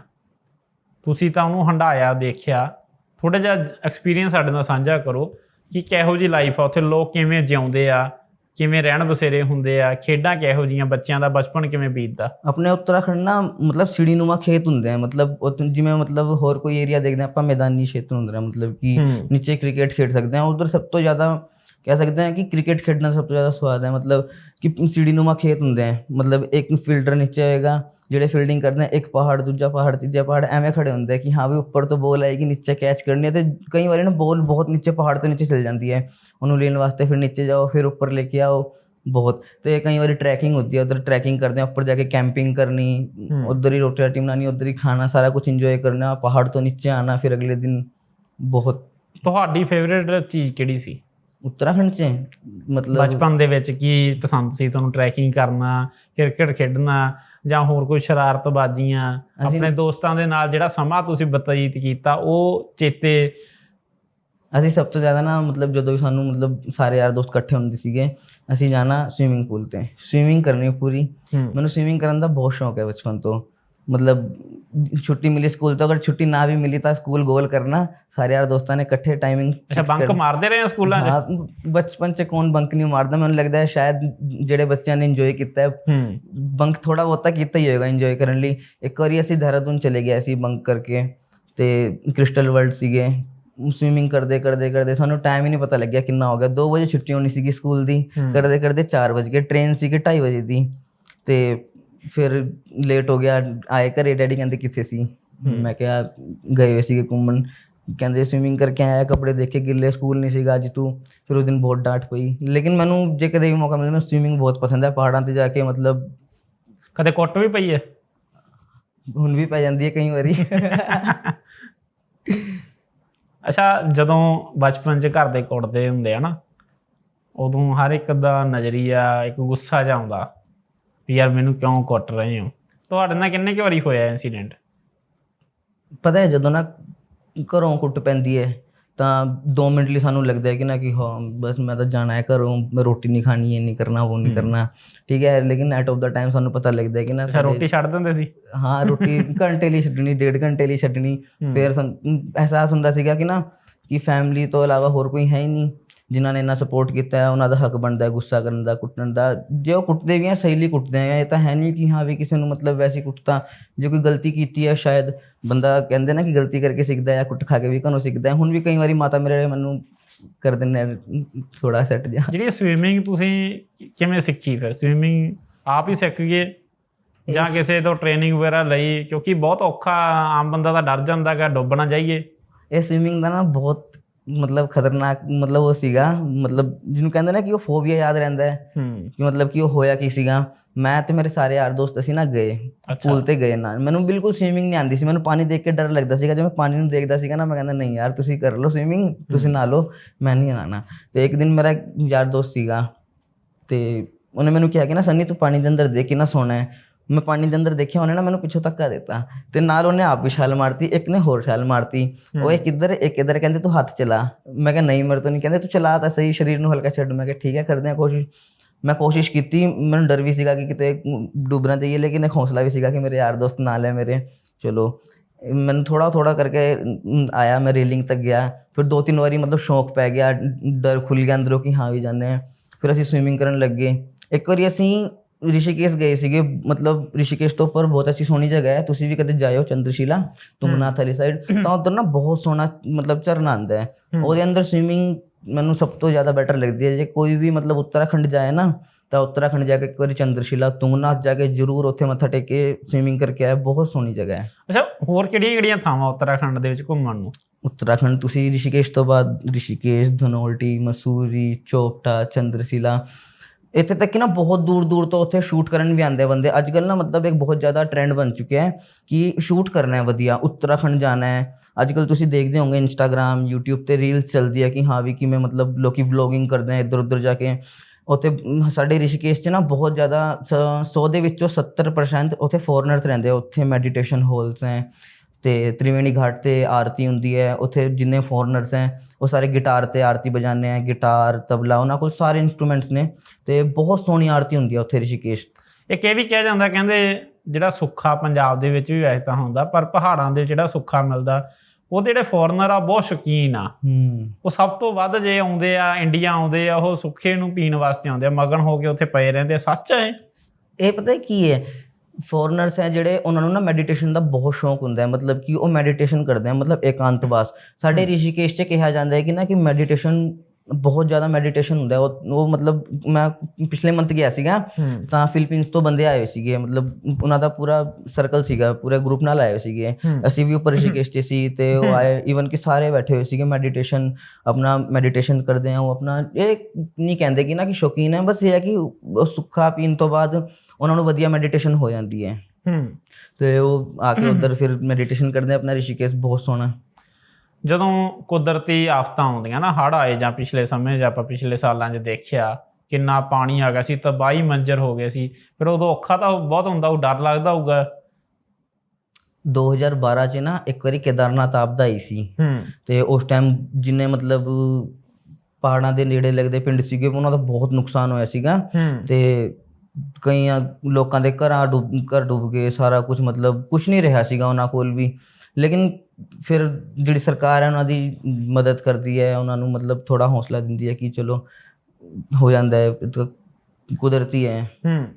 ਤੁਸੀਂ ਤਾਂ ਉਹਨੂੰ ਹੰਡਾਇਆ ਦੇਖਿਆ। ਥੋੜਾ ਜਿਹਾ ਐਕਸਪੀਰੀਅੰਸ ਸਾਡੇ ਨਾਲ ਸਾਂਝਾ ਕਰੋ ਕਿ ਕਿਹੋ ਜੀ ਲਾਈਫ ਆ, ਉੱਥੇ ਲੋਕ ਕਿਵੇਂ ਜਿਉਂਦੇ ਆ। ਕਿਵੇਂ ਰਹਿਣ ਬਸੇਰੇ ਹੁੰਦੇ ਆ ਖੇਡਾਂ ਕਿਹੋ ਜੀਆਂ ਬੱਚਿਆਂ ਦਾ ਬਚਪਨ ਕਿਵੇਂ ਬੀਤਦਾ? ਆਪਣੇ ਉੱਤਰਾਖੰਡ ਨਾ ਮਤਲਬ ਸੀੜੀਨੁਮਾ ਖੇਤ ਹੁੰਦੇ ਆ ਮਤਲਬ ਜਿਵੇਂ ਮਤਲਬ ਹੋਰ ਕੋਈ ਏਰੀਆ ਦੇਖਦੇ ਆਪਾਂ ਮੈਦਾਨੀ ਖੇਤਰ ਹੁੰਦਾ ਮਤਲਬ ਕਿ ਨੀਚੇ ਕ੍ਰਿਕਟ ਖੇਡ ਸਕਦੇ ਹਾਂ ਉਧਰ ਸਭ ਤੋਂ ਜ਼ਿਆਦਾ ਕਹਿ ਸਕਦੇ ਹਾਂ ਕਿ ਕ੍ਰਿਕਟ ਖੇਡਣਾ ਸਭ ਤੋਂ ਜ਼ਿਆਦਾ ਸਵਾਦ ਹੈ ਮਤਲਬ ਕਿ ਸੀੜੀਨੁਮਾ ਖੇਤ ਹੁੰਦੇ ਆ ਮਤਲਬ ਇੱਕ ਫੀਲਡਰ ਨੀਚੇ ਹੋਏਗਾ ਜਿਹੜੇ ਫੀਲਡਿੰਗ ਕਰਦੇ ਆ ਇੱਕ ਪਹਾੜ ਦੂਜਾ ਪਹਾੜ ਤੀਜਾ ਪਹਾੜ ਐਵੇਂ ਖੜੇ ਹੁੰਦੇ ਆ ਕਿ ਹਾਂ ਵੀ ਉੱਪਰ ਤੋਂ ਬੋਲ ਆਏਗੀ ਨੀਚੇ ਕੈਚ ਕਰਨੀ ਹੈ ਤੇ ਕਈ ਵਾਰੀ ਨਾ ਬੋਲ ਬਹੁਤ ਨੀਚੇ ਪਹਾੜ ਤੋਂ ਨੀਚੇ ਚਲ ਜਾਂਦੀ ਹੈ ਉਹਨੂੰ ਲੈਣ ਵਾਸਤੇ ਫਿਰ ਨੀਚੇ ਜਾਓ ਫਿਰ ਉੱਪਰ ਲੈ ਕੇ ਆਓ ਬਹੁਤ ਤੇ ਕਈ ਵਾਰੀ ਟਰੈਕਿੰਗ ਹੁੰਦੀ ਹੈ ਉਧਰ ਟਰੈਕਿੰਗ ਕਰਦੇ ਆ ਉੱਪਰ ਜਾ ਕੇ ਕੈਂਪਿੰਗ ਕਰਨੀ ਹੂੰ। ਉਧਰ ਹੀ ਰੋਟੀ ਰਾਟੀ ਬਣਾਉਣੀ ਉਧਰ ਹੀ ਖਾਣਾ ਸਾਰਾ ਕੁਝ ਇੰਜੋਏ ਕਰਨਾ ਪਹਾੜ ਤੋਂ ਨੀਚੇ ਆਣਾ ਫਿਰ ਅਗਲੇ ਦਿਨ ਬਹੁਤ ਤੁਹਾਡੀ ਫੇਵਰੇਟ ਚੀਜ਼ ਕਿਹੜੀ ਸੀ ਉੱਤਰਾਖੰਡ 'ਚ ਮਤਲਬ ਬਚਪਨ ਦੇ ਵਿੱਚ ਕੀ ਪਸੰਦ ਸੀ ਤੁਹਾਨੂੰ ਟਰੈਕਿੰਗ ਕਰਨਾ ਕ੍ਰਿਕਟ ਖੇਡਣਾ ਜਾਂ ਹੋਰ ਕੋਈ ਸ਼ਰਾਰਤਬਾਜ਼ੀਆਂ? ਆਪਣੇ ਦੋਸਤਾਂ ਦੇ ਨਾਲ ਜਿਹੜਾ ਸਮਾਂ ਤੁਸੀਂ ਬਤੀਤ ਕੀਤਾ ਉਹ ਚੇਤੇ ਅਸੀਂ ਸਭ ਤੋਂ ਜ਼ਿਆਦਾ ਨਾ ਮਤਲਬ ਜਦੋਂ ਵੀ ਸਾਨੂੰ ਮਤਲਬ ਸਾਰੇ ਯਾਰ ਦੋਸਤ ਇਕੱਠੇ ਹੁੰਦੇ ਸੀਗੇ ਅਸੀਂ ਜਾਣਾ ਸਵਿਮਿੰਗ ਪੂਲ ਤੇ। ਸਵਿਮਿੰਗ ਕਰਨੀ ਪੂਰੀ। ਮੈਨੂੰ ਸਵਿਮਿੰਗ ਕਰਨ ਦਾ ਬਹੁਤ ਸ਼ੌਕ ਹੈ ਬਚਪਨ ਤੋਂ। ਮਤਲਬ ਛੁੱਟੀ ਮਿਲੀ ਸਕੂਲ ਤੋਂ ਅਗਰ ਛੁੱਟੀ ਨਾ ਵੀ ਮਿਲੀ ਤਾਂ ਸਕੂਲ ਗੋਲ ਕਰਨਾ। ਸਾਰੇ ਯਾਰ ਦੋਸਤਾਂ ਨੇ ਇਕੱਠੇ ਟਾਈਮਿੰਗ ਅੱਛਾ ਬੰਕ ਮਾਰਦੇ ਰਹੇ ਸਕੂਲਾਂ 'ਚ? ਬਚਪਨ 'ਚ ਕੌਣ ਬੰਕ ਨਹੀਂ ਮਾਰਦਾ? ਮੈਨੂੰ ਲੱਗਦਾ ਹੈ ਸ਼ਾਇਦ ਜਿਹੜੇ ਬੱਚਿਆਂ ਨੇ ਇੰਜੋਏ ਕੀਤਾ ਹੈ ਬੰਕ ਥੋੜਾ ਬਹੁਤਾ ਕੀਤਾ ਹੀ ਹੋਏਗਾ ਇੰਜੋਏ ਕਰਨ ਲਈ। ਇੱਕ ਵਾਰੀ ਅਸੀਂ ਦੇਹਰਾਦੂਨ ਚਲੇ ਗਏ ਸੀ ਬੰਕ ਕਰਕੇ ਤੇ ਕ੍ਰਿਸਟਲ ਵਰਲਡ ਸੀਗੇ। ਸਵਿਮਿੰਗ ਕਰਦੇ ਕਰਦੇ ਕਰਦੇ ਸਾਨੂੰ ਟਾਈਮ ਹੀ ਨਹੀਂ ਪਤਾ ਲੱਗਿਆ ਕਿੰਨਾ ਹੋ ਗਿਆ। 2 ਵਜੇ ਛੁੱਟੀ ਹੋਣੀ ਸੀਗੀ ਸਕੂਲ ਦੀ। ਕਰਦੇ ਕਰਦੇ 4 ਵਜ ਗਏ। ਟ੍ਰੇਨ ਸੀਗੀ 2:30 ਵਜੇ ਦੀ। ਤੇ ਫਿਰ ਲੇਟ ਹੋ ਗਿਆ ਆਏ ਘਰੇ ਡੈਡੀ ਕਹਿੰਦੇ ਕਿੱਥੇ ਸੀ? ਮੈਂ ਕਿਹਾ ਗਏ ਹੋਏ ਸੀਗੇ ਘੁੰਮਣ। ਕਹਿੰਦੇ ਸਵਿਮਿੰਗ ਕਰਕੇ ਆਇਆ ਕੱਪੜੇ ਦੇਖੇ ਗਿੱਲੇ ਸਕੂਲ ਨਹੀਂ ਸੀਗਾ ਅੱਜ ਤੂੰ। ਫਿਰ ਉਸ ਦਿਨ ਬਹੁਤ ਡਾਂਟ ਪਈ। ਲੇਕਿਨ ਮੈਨੂੰ ਜੇ ਕਦੇ ਵੀ ਮੌਕਾ ਮਿਲੇ ਮੈਨੂੰ ਸਵਿਮਿੰਗ ਬਹੁਤ ਪਸੰਦ ਹੈ। ਪਹਾੜਾਂ ਤੇ ਜਾ ਕੇ ਮਤਲਬ ਕਦੇ ਕੁੱਟ ਵੀ ਪਈ ਹੈ? ਹੁਣ ਵੀ ਪੈ ਜਾਂਦੀ ਹੈ ਕਈ ਵਾਰੀ। ਅੱਛਾ ਜਦੋਂ ਬਚਪਨ 'ਚ ਘਰ ਦੇ ਕੁੱਟਦੇ ਹੁੰਦੇ ਆ ਨਾ ਉਦੋਂ ਹਰ ਇੱਕ ਦਾ ਨਜ਼ਰੀਆ ਇੱਕ ਗੁੱਸਾ ਜਿਹਾ ਆਉਂਦਾ। ਵੀ ਯਾਰ ਮੈਨੂੰ ਕਿਉਂ ਕੁੱਟ ਰਹੇ ਹੋ? ਤੁਹਾਡੇ ਨਾਲ ਕਿੰਨੇ ਕੁ ਵਾਰੀ ਹੋਇਆ ਇਨਸੀਡੈਂਟ ਪਤਾ ਹੈ ਜਦੋਂ ਨਾ ਘਰੋਂ ਕੁੱਟ ਪੈਂਦੀ ਹੈ ਤਾਂ 2 ਮਿੰਟ ਲਈ ਸਾਨੂੰ ਲੱਗਦਾ ਹੈ ਕਿ ਨਾ ਕਿ ਹਾਂ ਬਸ ਮੈਂ ਤਾਂ ਜਾਣਾ ਹੈ ਘਰੋਂ ਮੈਂ ਰੋਟੀ ਨਹੀਂ ਖਾਣੀ ਇਹ ਨਹੀਂ ਕਰਨਾ ਉਹ ਨਹੀਂ ਕਰਨਾ। ਠੀਕ ਹੈ ਲੇਕਿਨ ਐਟ ਆਫ ਦਾ ਟਾਈਮ ਸਾਨੂੰ ਪਤਾ ਲੱਗਦਾ ਹੈ ਕਿ ਨਾ ਅੱਛਾ ਸਾਡੇ- ਰੋਟੀ ਛੱਡ ਦਿੰਦੇ ਸੀ? ਹਾਂ ਰੋਟੀ ਘੰਟੇ ਲਈ ਛੱਡਣੀ ਡੇਢ ਘੰਟੇ ਲਈ ਛੱਡਣੀ। ਹੂੰ। ਫਿਰ ਸਾਨੂੰ ਅਹਿਸਾਸ ਹੁੰਦਾ ਸੀਗਾ ਕਿ ਨਾ ਕਿ ਫੈਮਿਲੀ ਤੋਂ ਇਲਾਵਾ ਹੋਰ ਕੋਈ ਹੈ ਹੀ ਨਹੀਂ। ਜਿਨ੍ਹਾਂ ਨੇ ਇੰਨਾ ਸਪੋਰਟ ਕੀਤਾ ਹੈ ਉਹਨਾਂ ਦਾ ਹੱਕ ਬਣਦਾ ਹੈ ਗੁੱਸਾ ਕਰਨ ਦਾ ਕੁੱਟਣ ਦਾ। ਜੇ ਉਹ ਕੁੱਟਦੇ ਵੀ ਆ ਸਹੀ ਲਈ ਕੁੱਟਦੇ ਆ ਇਹ ਤਾਂ ਹੈ ਨਹੀਂ ਕਿ ਹਾਂ ਵੀ ਕਿਸੇ ਨੂੰ ਮਤਲਬ ਵੈਸੀ ਕੁੱਟਤਾ ਜੇ ਕੋਈ ਗਲਤੀ ਕੀਤੀ ਹੈ ਸ਼ਾਇਦ ਬੰਦਾ ਕਹਿੰਦੇ ਨਾ ਕਿ ਗਲਤੀ ਕਰਕੇ ਸਿੱਖਦਾ ਹੈ ਕੁੱਟ ਖਾ ਕੇ ਵੀ ਘਰੋਂ ਸਿੱਖਦਾ ਹੈ। ਹੁਣ ਵੀ ਕਈ ਵਾਰੀ ਮਾਤਾ ਮੇਰੇ ਮੈਨੂੰ ਕਰ ਦਿੰਦੇ ਥੋੜਾ ਸੈੱਟ ਜਾ ਜਿਹੜੀ ਸਵਿਮਿੰਗ ਤੁਸੀਂ ਕਿਵੇਂ ਸਿੱਖੀ ਫਿਰ? ਸਵਿਮਿੰਗ ਆਪ ਹੀ ਸਿੱਖ ਗਏ? ਜਾਂ ਕਿਸੇ ਤੋਂ ਟ੍ਰੇਨਿੰਗ ਵਗੈਰਾ ਲਈ? ਕਿਉਂਕਿ ਬਹੁਤ ਔਖਾ ਆਮ ਬੰਦਾ ਤਾਂ ਡਰ ਜਾਂਦਾ ਕਿ ਡੁੱਬ ਨਾ ਜਾਈਏ। ਇਹ ਸਵਿਮਿੰਗ ਦਾ ਨਾ ਬਹੁਤ ਮਤਲਬ ਖਤਰਨਾਕ ਮਤਲਬ ਉਹ ਸੀਗਾ ਮਤਲਬ ਜਿਹਨੂੰ ਕਹਿੰਦੇ ਨਾ ਕਿ ਉਹ ਫੋਬੀਆ ਯਾਦ ਰਹਿੰਦਾ ਹੈ। ਕਿ ਮਤਲਬ ਕਿ ਉਹ ਹੋਇਆ ਕੀ ਸੀਗਾ? ਮੈਂ ਤੇ ਮੇਰੇ ਸਾਰੇ ਯਾਰ ਦੋਸਤ ਅਸੀਂ ਨਾ ਗਏ ਪੂਲ ਤੇ ਗਏ ਨਾ ਮੈਨੂੰ ਬਿਲਕੁਲ ਸਵਿਮਿੰਗ ਨਹੀਂ ਆਉਂਦੀ ਸੀ। ਮੈਨੂੰ ਪਾਣੀ ਦੇਖ ਕੇ ਡਰ ਲੱਗਦਾ ਸੀਗਾ। ਜਦੋਂ ਮੈਂ ਪਾਣੀ ਨੂੰ ਦੇਖਦਾ ਸੀਗਾ ਨਾ ਮੈਂ ਕਹਿੰਦਾ ਨਹੀਂ ਯਾਰ ਤੁਸੀਂ ਕਰ ਲਓ ਸਵਿਮਿੰਗ ਤੁਸੀਂ ਨਾ ਲਓ ਮੈਂ ਨਹੀਂ ਆਣਾ ਤੇ ਇੱਕ ਦਿਨ ਮੇਰਾ ਯਾਰ ਦੋਸਤ ਸੀਗਾ ਤੇ ਉਹਨੇ ਮੈਨੂੰ ਕਿਹਾ ਕਿ ਨਾ ਸੰਨੀ ਤੂੰ ਪਾਣੀ ਦੇ ਅੰਦਰ ਦੇਖ ਕਿੰਨਾ ਸੋਹਣਾ ਹੈ। ਮੈਂ ਪਾਣੀ ਦੇ ਅੰਦਰ ਦੇਖਿਆ ਉਹਨੇ ਨਾ ਮੈਨੂੰ ਪਿੱਛੋਂ ਧੱਕਾ ਦਿੱਤਾ। ਤੇ ਨਾਲ ਉਹਨੇ ਆਪ ਵੀ ਛਾਲ ਮਾਰਤੀ ਇੱਕ ਨੇ ਹੋਰ ਛਾਲ ਮਾਰਤੀ। ਉਹ ਇੱਕ ਇੱਧਰ ਇੱਕ ਇੱਧਰ ਕਹਿੰਦੇ ਤੂੰ ਹੱਥ ਚਲਾ। ਮੈਂ ਕਿਹਾ ਨਹੀਂ ਮੇਰੇ ਤੋਂ ਨਹੀਂ ਕਹਿੰਦੇ ਤੂੰ ਚਲਾ ਤਾਂ ਸਹੀ ਸਰੀਰ ਨੂੰ ਹਲਕਾ ਛੱਡ। ਮੈਂ ਕਿਹਾ ਠੀਕ ਹੈ ਕਰਦੇ ਹਾਂ ਕੋਸ਼ਿਸ਼। ਮੈਂ ਕੋਸ਼ਿਸ਼ ਕੀਤੀ ਮੈਨੂੰ ਡਰ ਵੀ ਸੀਗਾ ਕਿ ਕਿਤੇ ਡੁੱਬ ਨਾ ਜਾਈਏ ਲੇਕਿਨ ਇੱਕ ਹੌਸਲਾ ਵੀ ਸੀਗਾ ਕਿ ਮੇਰੇ ਯਾਰ ਦੋਸਤ ਨਾਲ ਹੈ ਮੇਰੇ। ਚਲੋ ਮੈਨੂੰ ਥੋੜਾ ਥੋੜਾ ਕਰਕੇ ਆਇਆ ਮੈਂ ਰੇਲਿੰਗ ਤੱਕ ਗਿਆ। ਫਿਰ ਦੋ ਤਿੰਨ ਵਾਰੀ ਮਤਲਬ ਸ਼ੌਕ ਪੈ ਗਿਆ ਡਰ ਖੁੱਲ ਗਿਆ ਅੰਦਰੋਂ ਕਿ ਹਾਂ ਵੀ ਜਾਂਦੇ ਆ ਫਿਰ ਅਸੀਂ ਸਵਿਮਿੰਗ ਕਰਨ ਲੱਗੇ। ਇੱਕ ਵਾਰੀ ਅਸੀਂ ਰਿਸ਼ੀਕੇਸ਼ ਗਏ ਸੀਗੇ ਮਤਲਬ ਰਿਸ਼ੀਕੇਸ਼ ਤੋਂ ਉੱਪਰ ਬਹੁਤ ਅੱਛੀ ਸੋਹਣੀ ਜਗ੍ਹਾ ਹੈ ਤੁਸੀਂ ਵੀ ਕਦੇ ਜਾਇਓ ਚੰਦਰਸ਼ਿਲਾ ਤੁੰਗਨਾਥ ਵਾਲੀ ਸਾਈਡ ਤਾਂ ਉਧਰ ਨਾ ਬਹੁਤ ਸੋਹਣਾ ਮਤਲਬ ਝਰਨਾ ਆਉਂਦਾ ਹੈ। ਉਹਦੇ ਅੰਦਰ ਸਵਿਮਿੰਗ ਮੈਨੂੰ ਸਭ ਤੋਂ ਜ਼ਿਆਦਾ ਬੈਟਰ ਲੱਗਦੀ ਹੈ ਜੇ ਕੋਈ ਵੀ ਮਤਲਬ ਉੱਤਰਾਖੰਡ ਜਾਏ ਨਾ ਤਾਂ ਉੱਤਰਾਖੰਡ ਜਾ ਕੇ ਇੱਕ ਵਾਰੀ ਚੰਦਰਸ਼ਿਲਾ ਤੁੰਗਨਾਥ ਜਾ ਕੇ ਜ਼ਰੂਰ ਉੱਥੇ ਮੱਥਾ ਟੇਕ ਕੇ ਸਵਿਮਿੰਗ ਕਰਕੇ ਆਏ ਬਹੁਤ ਸੋਹਣੀ ਜਗ੍ਹਾ ਹੈ ਅੱਛਾ ਹੋਰ ਕਿਹੜੀਆਂ ਕਿਹੜੀਆਂ ਥਾਵਾਂ ਉੱਤਰਾਖੰਡ ਦੇ ਵਿੱਚ ਘੁੰਮਣ ਨੂੰ ਉੱਤਰਾਖੰਡ ਤੁਸੀਂ ਰਿਸ਼ੀਕੇਸ਼ ਤੋਂ ਬਾਅਦ ਰਿਸ਼ੀਕੇਸ਼ ਧਨੋਲਟੀ ਮਸੂਰੀ ਚੋਪਟਾ ਚੰਦਰਸ਼ਿਲਾ ਇੱਥੇ ਤੱਕ ਕਿ ਨਾ ਬਹੁਤ ਦੂਰ ਦੂਰ ਤੋਂ ਉੱਥੇ ਸ਼ੂਟ ਕਰਨ ਵੀ ਆਉਂਦੇ ਬੰਦੇ। ਅੱਜ ਕੱਲ੍ਹ ਨਾ ਮਤਲਬ ਇੱਕ ਬਹੁਤ ਜ਼ਿਆਦਾ ਟ੍ਰੈਂਡ ਬਣ ਚੁੱਕਿਆ ਹੈ ਕਿ ਸ਼ੂਟ ਕਰਨਾ ਹੈ ਵਧੀਆ, ਉੱਤਰਾਖੰਡ ਜਾਣਾ ਹੈ। ਅੱਜ ਕੱਲ੍ਹ ਤੁਸੀਂ ਦੇਖਦੇ ਹੋਗੇ ਇੰਸਟਾਗ੍ਰam YouTube ਤੇ ਰੀਲਸ ਚੱਲਦੀ ਹੈ ਕਿ ਹਾਂ ਵੀ ਕਿਵੇਂ ਮਤਲਬ ਲੋਕੀ ਵਲੋਗਿੰਗ ਕਰਦੇ ਆ ਇੱਧਰ ਉੱਧਰ ਜਾ ਕੇ। ਉੱਥੇ ਸਾਡੇ ਰਿਸ਼ੀਕੇਸ਼ 'ਚ ਨਾ ਬਹੁਤ ਜ਼ਿਆਦਾ 100 ਦੇ ਵਿੱਚੋਂ 70% ਉੱਥੇ ਫੋਰਨਰਸ ਰਹਿੰਦੇ ਆ, ਉੱਥੇ ਮੈਡੀਟੇਸ਼ਨ ਹੋਲਸ ਹੈ। ਤੇ ਤ੍ਰਿਵੇਣੀ ਘਾਟ ਤੇ ਆਰਤੀ ਹੁੰਦੀ ਹੈ ਉੱਥੇ ਜਿੰਨੇ ਫੋਰਨਰਸ ਹੈ ਉਹ ਸਾਰੇ ਗਿਟਾਰ ਤੇ ਆਰਤੀ ਵਜਾਉਂਦੇ ਆ ਗਿਟਾਰ ਤਬਲਾ ਉਹਨਾਂ ਕੋਲ ਸਾਰੇ ਇਨਸਟਰੂਮੈਂਟਸ ਨੇ ਤੇ ਬਹੁਤ ਸੋਹਣੀ ਆਰਤੀ ਹੁੰਦੀ ਹੈ ਉੱਥੇ ਰਿਸ਼ੀਕੇਸ਼। ਇੱਕ ਇਹ ਵੀ ਕਿਹਾ ਜਾਂਦਾ ਕਹਿੰਦੇ ਜਿਹੜਾ ਸੁੱਖਾ ਪੰਜਾਬ ਦੇ ਵਿੱਚ ਵੀ ਵੈਸੇ ਤਾਂ ਹੁੰਦਾ ਪਰ ਪਹਾੜਾਂ ਦੇ ਜਿਹੜਾ ਸੁੱਖਾ ਮਿਲਦਾ ਉਹਦੇ ਜਿਹੜੇ ਫੋਰਨਰ ਆ ਬਹੁਤ ਸ਼ੌਕੀਨ ਆ। ਉਹ ਸਭ ਤੋਂ ਵੱਧ ਜੇ ਆਉਂਦੇ ਆ ਇੰਡੀਆ ਆਉਂਦੇ ਆ ਉਹ ਸੁੱਖੇ ਨੂੰ ਪੀਣ ਵਾਸਤੇ ਆਉਂਦੇ ਆ ਮਗਨ ਹੋ ਕੇ ਉੱਥੇ ਪਏ ਰਹਿੰਦੇ ਆ ਸੱਚ ਹੈ ਇਹ ਪਤਾ ਕੀ ਹੈ ਫੋਰਨਰਸ ਹੈ ਜਿਹੜੇ ਉਹਨਾਂ ਨੂੰ ਨਾ ਮੈਡੀਟੇਸ਼ਨ ਦਾ ਬਹੁਤ ਸ਼ੌਂਕ ਹੁੰਦਾ ਹੈ ਮਤਲਬ ਕਿ ਉਹ ਮੈਡੀਟੇਸ਼ਨ ਕਰਦੇ ਆ ਮਤਲਬ ਏਕਾਂਤਵਾਸ ਸਾਡੇ ਰਿਸ਼ੀਕੇਸ਼ 'ਚ ਕਿਹਾ ਜਾਂਦਾ ਹੈ ਕਿ ਨਾ ਕਿ ਮੈਡੀਟੇਸ਼ਨ ਬਹੁਤ ਜ਼ਿਆਦਾ ਮੈਡੀਟੇਸ਼ਨ ਹੁੰਦਾ ਉਹ ਉਹ ਮਤਲਬ ਮੈਂ ਪਿਛਲੇ ਮੰਥ ਗਿਆ ਸੀਗਾ ਤਾਂ ਫਿਲੀਪੀਨਸ ਤੋਂ ਬੰਦੇ ਆਏ ਹੋਏ ਸੀਗੇ। ਮਤਲਬ ਉਹਨਾਂ ਦਾ ਪੂਰਾ ਸਰਕਲ ਸੀਗਾ ਪੂਰੇ ਗਰੁੱਪ ਨਾਲ ਆਏ ਹੋਏ ਸੀਗੇ। ਅਸੀਂ ਵੀ ਉੱਪਰ ਰਿਸ਼ੀਕੇਸ਼ 'ਚ ਸੀ ਤੇ ਉਹ ਆਏ ਈਵਨ ਕਿ ਸਾਰੇ ਬੈਠੇ ਹੋਏ ਸੀਗੇ। ਮੈਡੀਟੇਸ਼ਨ ਆਪਣਾ ਮੈਡੀਟੇਸ਼ਨ ਕਰਦੇ ਆ ਉਹ ਆਪਣਾ ਇਹ ਨਹੀਂ ਕਹਿੰਦੇ ਕਿ ਨਾ ਕਿ ਸ਼ੌਕੀਨ ਹੈ ਬਸ ਇਹ ਹੈ ਕਿ ਸੁੱਖਾ ਪੀਣ ਤੋਂ ਬਾਅਦ ਉਹਨਾਂ ਨੂੰ ਵਧੀਆ ਮੈਡੀਟੇਸ਼ਨ ਹੋ ਜਾਂਦੀ ਹੈ। ਹੂੰ। ਤੇ ਉਹ ਆ ਕੇ ਉਧਰ ਫਿਰ ਮੈਡੀਟੇਸ਼ਨ ਕਰਦੇ ਆ। ਆਪਣਾ ਰਿਸ਼ੀਕੇਸ਼ ਬਹੁਤ ਸੋਹਣਾ। ਜਦੋਂ ਕੁਦਰਤੀ ਆਫਤਾਂ ਆਉਂਦੀਆਂ ਨਾ ਹੜ੍ਹ ਆਏ ਜਾਂ ਪਿਛਲੇ ਸਮੇਂ 'ਚ ਆਪਾਂ ਪਿਛਲੇ ਸਾਲਾਂ 'ਚ ਦੇਖਿਆ ਕਿੰਨਾ ਪਾਣੀ ਆ ਗਿਆ ਸੀ ਤਬਾਹੀ ਮੰਜ਼ਰ ਹੋ ਗਏ ਸੀ ਫਿਰ ਉਦੋਂ ਔਖਾ ਤਾਂ ਬਹੁਤ ਹੁੰਦਾ ਉਹ ਡਰ ਲੱਗਦਾ ਹੋਊਗਾ। 2012 ਚ ਨਾ ਇੱਕ ਵਾਰੀ ਕੇਦਾਰਨਾਥ ਆਪਦਾ ਆਈ ਸੀ। ਹੂੰ। ਤੇ ਉਸ ਟਾਈਮ ਜਿੰਨੇ ਮਤਲਬ ਪਹਾੜਾਂ ਦੇ ਨੇੜੇ ਲੱਗਦੇ ਪਿੰਡ ਸੀਗੇ ਉਹਨਾਂ ਦਾ ਬਹੁਤ ਨੁਕਸਾਨ ਹੋਇਆ ਸੀਗਾ। ਹੂੰ। ਤੇ ਕਈਆਂ ਲੋਕਾਂ ਦੇ ਘਰਾਂ ਡੁੱਬ ਘਰ ਡੁੱਬ ਗਏ ਸਾਰਾ ਕੁਝ ਮਤਲਬ ਕੁਝ ਨਹੀਂ ਰਿਹਾ ਸੀਗਾ ਉਹਨਾਂ ਕੋਲ ਵੀ। ਲੇਕਿਨ ਫਿਰ ਜਿਹੜੀ ਸਰਕਾਰ ਹੈ ਉਹਨਾਂ ਦੀ ਮਦਦ ਕਰਦੀ ਹੈ, ਉਹਨਾਂ ਨੂੰ ਮਤਲਬ ਥੋੜਾ ਹੌਸਲਾ ਦਿੰਦੀ ਹੈ ਕਿ ਚਲੋ ਹੋ ਜਾਂਦਾ ਹੈ ਕੁਦਰਤੀ ਹੈ। ਹੂੰ।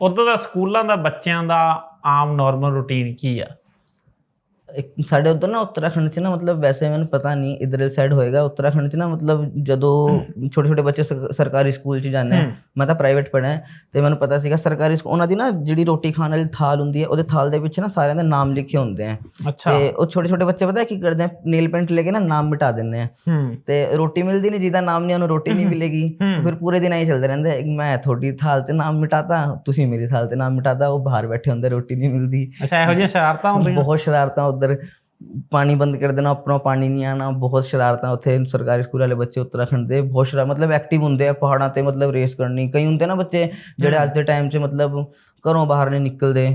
ਉਦੋਂ ਦਾ ਸਕੂਲਾਂ ਦਾ ਬੱਚਿਆਂ ਦਾ ਆਮ ਨਾਰਮਲ ਰੁਟੀਨ ਕੀ ਆ? ਇੱਕ ਸਾਡੇ ਉਧਰ ਨਾ ਉੱਤਰਾਖੰਡ 'ਚ ਨਾ ਮਤਲਬ ਵੈਸੇ ਮੈਨੂੰ ਪਤਾ ਨਹੀਂ ਇਧਰਲੇ ਸਾਈਡ ਹੋਏਗਾ ਉੱਤਰਾਖੰਡ 'ਚ ਨਾ ਮਤਲਬ ਜਦੋਂ ਛੋਟੇ ਛੋਟੇ ਬੱਚੇ ਸਰ- ਸਰਕਾਰੀ ਸਕੂਲ 'ਚ ਜਾਂਦੇ ਆ। ਮੈਂ ਤਾਂ ਪ੍ਰਾਈਵੇਟ ਪੜ੍ਹਿਆ ਤੇ ਮੈਨੂੰ ਪਤਾ ਸੀਗਾ ਸਰਕਾਰੀ ਸਕੂ- ਉਹਨਾਂ ਦੀ ਨਾ ਜਿਹੜੀ ਰੋਟੀ ਖਾਣ ਵਾਲੀ ਥਾਲ ਹੁੰਦੀ ਹੈ ਉਹਦੇ ਥਾਲ ਦੇ ਵਿੱਚ ਨਾ ਸਾਰਿਆਂ ਦੇ ਨਾਮ ਲਿਖੇ ਹੁੰਦੇ ਆ। ਅੱਛਾ। ਤੇ ਉਹ ਛੋਟੇ ਛੋਟੇ ਬੱਚੇ ਪਤਾ ਕੀ ਕਰਦੇ ਆ ਨੀਲ ਪੈਂਟ ਲੈ ਕੇ ਨਾ ਨਾਮ ਮਿਟਾ ਦਿੰਦੇ ਆ। ਹੂੰ। ਤੇ ਰੋਟੀ ਮਿਲਦੀ ਨਹੀਂ ਜਿਹਦਾ ਨਾਮ ਨਹੀਂ ਉਹਨੂੰ ਰੋਟੀ ਨਹੀਂ ਮਿਲੇਗੀ। ਹੂੰ। ਫਿਰ ਪੂਰੇ ਦਿਨ ਐਂ ਚੱਲਦੇ ਰਹਿੰਦੇ ਮੈਂ ਤੁਹਾਡੀ ਥਾਲ ਤੇ ਨਾਮ ਮਿਟਾਤਾ ਤੁਸੀਂ ਮੇਰੀ ਥਾਲ ਤੇ ਨਾਮ ਮਿਟਾਤਾ ਉਹ ਬਾਹਰ ਬੈਠੇ ਹੁੰਦੇ ਰੋਟੀ ਨਹੀਂ ਮਿਲਦੀ। ਅੱਛਾ ਇਹੋ ਜਿਹੀਆਂ ਸ਼ਰਾਰਤਾਂ ਹੁੰਦੀਆਂ? ਬਹੁਤ ਸ਼ਰਾਰਤਾਂ ਉਧਰ ਪਾਣੀ ਬੰਦ ਕਰ ਦੇਣਾ ਉੱਪਰੋਂ ਪਾਣੀ ਨਹੀਂ ਆਣਾ ਬਹੁਤ ਸ਼ਰਾਰਤਾਂ ਉੱਥੇ ਸਰਕਾਰੀ ਸਕੂਲ ਵਾਲੇ ਬੱਚੇ ਉੱਤਰਾਖੰਡ ਦੇ ਬਹੁਤ ਸ਼ਰਾ ਮਤਲਬ ਐਕਟਿਵ ਹੁੰਦੇ ਆ ਪਹਾੜਾਂ ਤੇ ਮਤਲਬ ਰੇਸ ਕਰਨੀ ਕਈ ਹੁੰਦੇ ਨਾ ਬੱਚੇ ਜਿਹੜੇ ਅੱਜ ਦੇ ਟਾਈਮ 'ਚ ਮਤਲਬ ਘਰੋਂ ਬਾਹਰ ਨਹੀਂ ਨਿਕਲਦੇ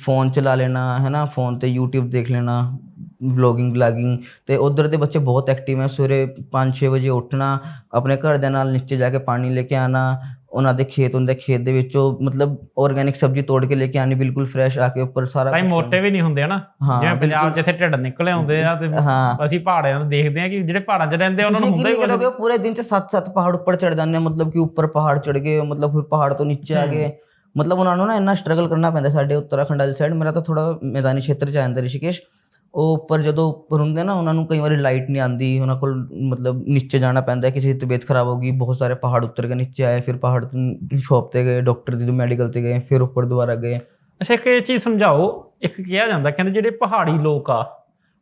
ਫੋਨ ਚਲਾ ਲੈਣਾ ਹੈ ਨਾ ਫੋਨ ਤੇ YouTube ਦੇਖ ਲੈਣਾ ਵਲੋਗਿੰਗ ਵਲਾਗਿੰਗ ਤੇ ਉਧਰ ਦੇ ਬੱਚੇ ਬਹੁਤ ਐਕਟਿਵ ਹੈ ਸਵੇਰੇ 5-6 ਵਜੇ ਉੱਠਣਾ ਆਪਣੇ ਘਰ ਦੇ ਨਾਲ ਨੀਚੇ ਜਾ ਕੇ ਪਾਣੀ ਲੈ ਕੇ ਆਣਾ ਉਹਨਾਂ ਦੇ ਖੇਤ ਹੁੰਦੇ ਖੇਤ ਦੇ ਵਿੱਚੋਂ ਮਤਲਬ ਆਰਗੈਨਿਕ ਸਬਜ਼ੀ ਤੋੜ ਕੇ ਲੈ ਕੇ ਆਣੀ ਬਿਲਕੁਲ ਫਰੈਸ਼ ਆ ਕੇ ਉੱਪਰ ਸਾਰਾ ਕਈ ਕੁਛ ਮੋਟੇ ਵੀ ਨਹੀਂ ਹੁੰਦੇ ਹਨਾ? ਹਾਂ, ਜਿਵੇਂ ਪੰਜਾਬ ਇੱਥੇ ਢਿੱਡ ਨਿਕਲੇ ਹੁੰਦੇ ਆ ਤੇ ਹਾਂ। ਅਸੀਂ ਪਹਾੜਾਂ ਨੂੰ ਦੇਖਦੇ ਆ ਕਿ ਜਿਹੜੇ ਪਹਾੜਾਂ 'ਚ ਰਹਿੰਦੇ ਆ ਉਹਨਾਂ ਨੂੰ ਤੁਸੀਂ ਹੁੰਦਾ ਕੀ ਹੀ ਕੁਛ। ਕਰੋਗੇ ਉਹ ਪੂਰੇ ਦਿਨ ਚ ਸੱਤ ਸੱਤ ਪਹਾੜ ਉੱਪਰ ਚੜ ਜਾਂਦੇ ਆ ਮਤਲਬ ਕਿ ਉੱਪਰ ਪਹਾੜ ਚੜ ਗਏ ਮਤਲਬ ਫਿਰ ਪਹਾੜ ਤੋਂ ਨੀਚੇ ਆ ਗਏ। ਮਤਲਬ ਉਹਨਾਂ ਨੂੰ ਨਾ ਇੰਨਾ ਸਟਰਗਲ ਕਰਨਾ ਪੈਂਦਾ ਸਾਡੇ ਉੱਤਰਾਖੰਡ ਵਾਲੀ ਸਾਈਡ ਮੇਰਾ ਤਾਂ ਥੋੜਾ ਮੈਦਾਨੀ ਖੇਤਰ ਚ ਆ ਜਾਂਦਾ ਰਿਸ਼ੀਕੇਸ਼। ਉਹ ਉੱਪਰ ਜਦੋਂ ਉੱਪਰ ਹੁੰਦੇ ਨਾ ਉਹਨਾਂ ਨੂੰ ਕਈ ਵਾਰੀ ਲਾਈਟ ਨਹੀਂ ਆਉਂਦੀ ਉਹਨਾਂ ਕੋਲ ਮਤਲਬ ਨੀਚੇ ਜਾਣਾ ਪੈਂਦਾ ਕਿਸੇ ਦੀ ਤਬੀਅਤ ਖਰਾਬ ਹੋ ਗਈ ਬਹੁਤ ਸਾਰੇ ਪਹਾੜ ਉੱਤਰ ਕੇ ਨੀਚੇ ਆਏ ਫਿਰ ਪਹਾੜ ਤੋਂ ਸ਼ਾਪ ਤੇ ਗਏ ਡਾਕਟਰ ਦੀ ਮੈਡੀਕਲ ਤੇ ਗਏ ਫਿਰ ਉੱਪਰ ਦੁਬਾਰਾ ਗਏ। ਅੱਛਾ ਇੱਕ ਇਹ ਚੀਜ਼ ਸਮਝਾਓ ਇੱਕ ਕਿਹਾ ਜਾਂਦਾ ਕਹਿੰਦੇ ਜਿਹੜੇ ਪਹਾੜੀ ਲੋਕ ਆ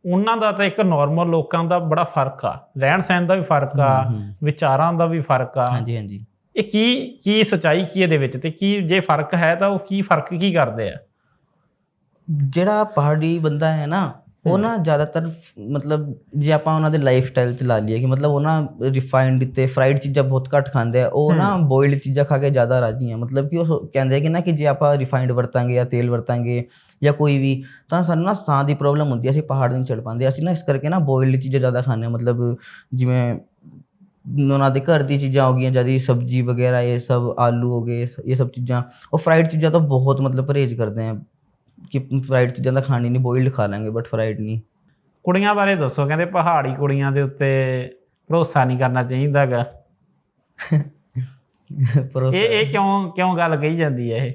ਉਹਨਾਂ ਦਾ ਤਾਂ ਇੱਕ ਨਾਰਮਲ ਲੋਕਾਂ ਦਾ ਬੜਾ ਫ਼ਰਕ ਆ ਰਹਿਣ ਸਹਿਣ ਦਾ ਵੀ ਫ਼ਰਕ ਆ। ਵਿਚਾਰਾਂ ਦਾ ਵੀ ਫ਼ਰਕ ਆ। ਹਾਂਜੀ ਹਾਂਜੀ। ਇਹ ਕੀ ਕੀ ਸਚਾਈ ਕੀ ਇਹਦੇ ਵਿੱਚ? ਤੇ ਕੀ ਜੇ ਫ਼ਰਕ ਹੈ ਤਾਂ ਉਹ ਕੀ ਫ਼ਰਕ ਕੀ ਕਰਦੇ ਆ? ਜਿਹੜਾ ਪਹਾੜੀ ਬੰਦਾ ਹੈ ਨਾ ਉਹ ਨਾ ਜ਼ਿਆਦਾਤਰ ਮਤਲਬ ਜੇ ਆਪਾਂ ਉਹਨਾਂ ਦੇ ਲਾਈਫ ਸਟਾਈਲ ਚ ਲਾ ਲਈਏ ਕਿ ਮਤਲਬ ਉਹ ਨਾ ਰਿਫਾਈਨਡ ਤੇ ਫਰਾਈਡ ਚੀਜ਼ਾਂ ਬਹੁਤ ਘੱਟ ਖਾਂਦੇ ਆ ਉਹ ਨਾ ਬੋਇਲਡ ਚੀਜ਼ਾਂ ਖਾ ਕੇ ਜ਼ਿਆਦਾ ਰਾਜੀ ਆ। ਮਤਲਬ ਕਿ ਉਹ ਕਹਿੰਦੇ ਕਿ ਨਾ ਕਿ ਜੇ ਆਪਾਂ ਰਿਫਾਈਨਡ ਵਰਤਾਂਗੇ ਜਾਂ ਤੇਲ ਵਰਤਾਂਗੇ ਜਾਂ ਕੋਈ ਵੀ ਤਾਂ ਸਾਨੂੰ ਨਾ ਸਾਹ ਦੀ ਪ੍ਰੋਬਲਮ ਹੁੰਦੀ ਹੈ ਅਸੀਂ ਪਹਾੜ ਨਹੀਂ ਚੜ ਪਾਉਂਦੇ ਅਸੀਂ ਨਾ ਇਸ ਕਰਕੇ ਨਾ ਬੋਇਲਡ ਚੀਜ਼ਾਂ ਜ਼ਿਆਦਾ ਖਾਂਦੇ ਆ। ਮਤਲਬ ਜਿਵੇਂ ਉਹਨਾਂ ਦੇ ਘਰ ਦੀ ਚੀਜ਼ਾਂ ਹੋ ਗਈਆਂ ਜ਼ਿਆਦਾ ਸਬਜ਼ੀ ਵਗੈਰਾ ਇਹ ਸਭ ਆਲੂ ਹੋ ਗਏ ਇਹ ਸਭ ਚੀਜ਼ਾਂ ਉਹ ਫਰਾਈਡ ਚੀਜ਼ਾਂ ਤੋਂ ਬਹੁਤ ਮਤਲਬ ਪਰਹੇਜ਼ ਕਰਦੇ ਆ। ਕਿ ਫਰਾਈਡ ਚੀਜ਼ਾਂ ਤਾਂ ਖਾਣੀ ਨਹੀਂ ਬੋਇਲਡ ਖਾ ਲਾਂਗੇ ਬਟ ਫਰਾਈਡ ਨਹੀਂ। ਕੁੜੀਆਂ ਬਾਰੇ ਦੱਸੋ ਕਹਿੰਦੇ ਪਹਾੜੀ ਕੁੜੀਆਂ ਦੇ ਉੱਤੇ ਭਰੋਸਾ ਨਹੀਂ ਕਰਨਾ ਚਾਹੀਦਾਗਾ। ਇਹ ਇਹ ਕਿਉਂ ਕਿਉਂ ਗੱਲ ਕਹੀ ਜਾਂਦੀ ਹੈ ਇਹ?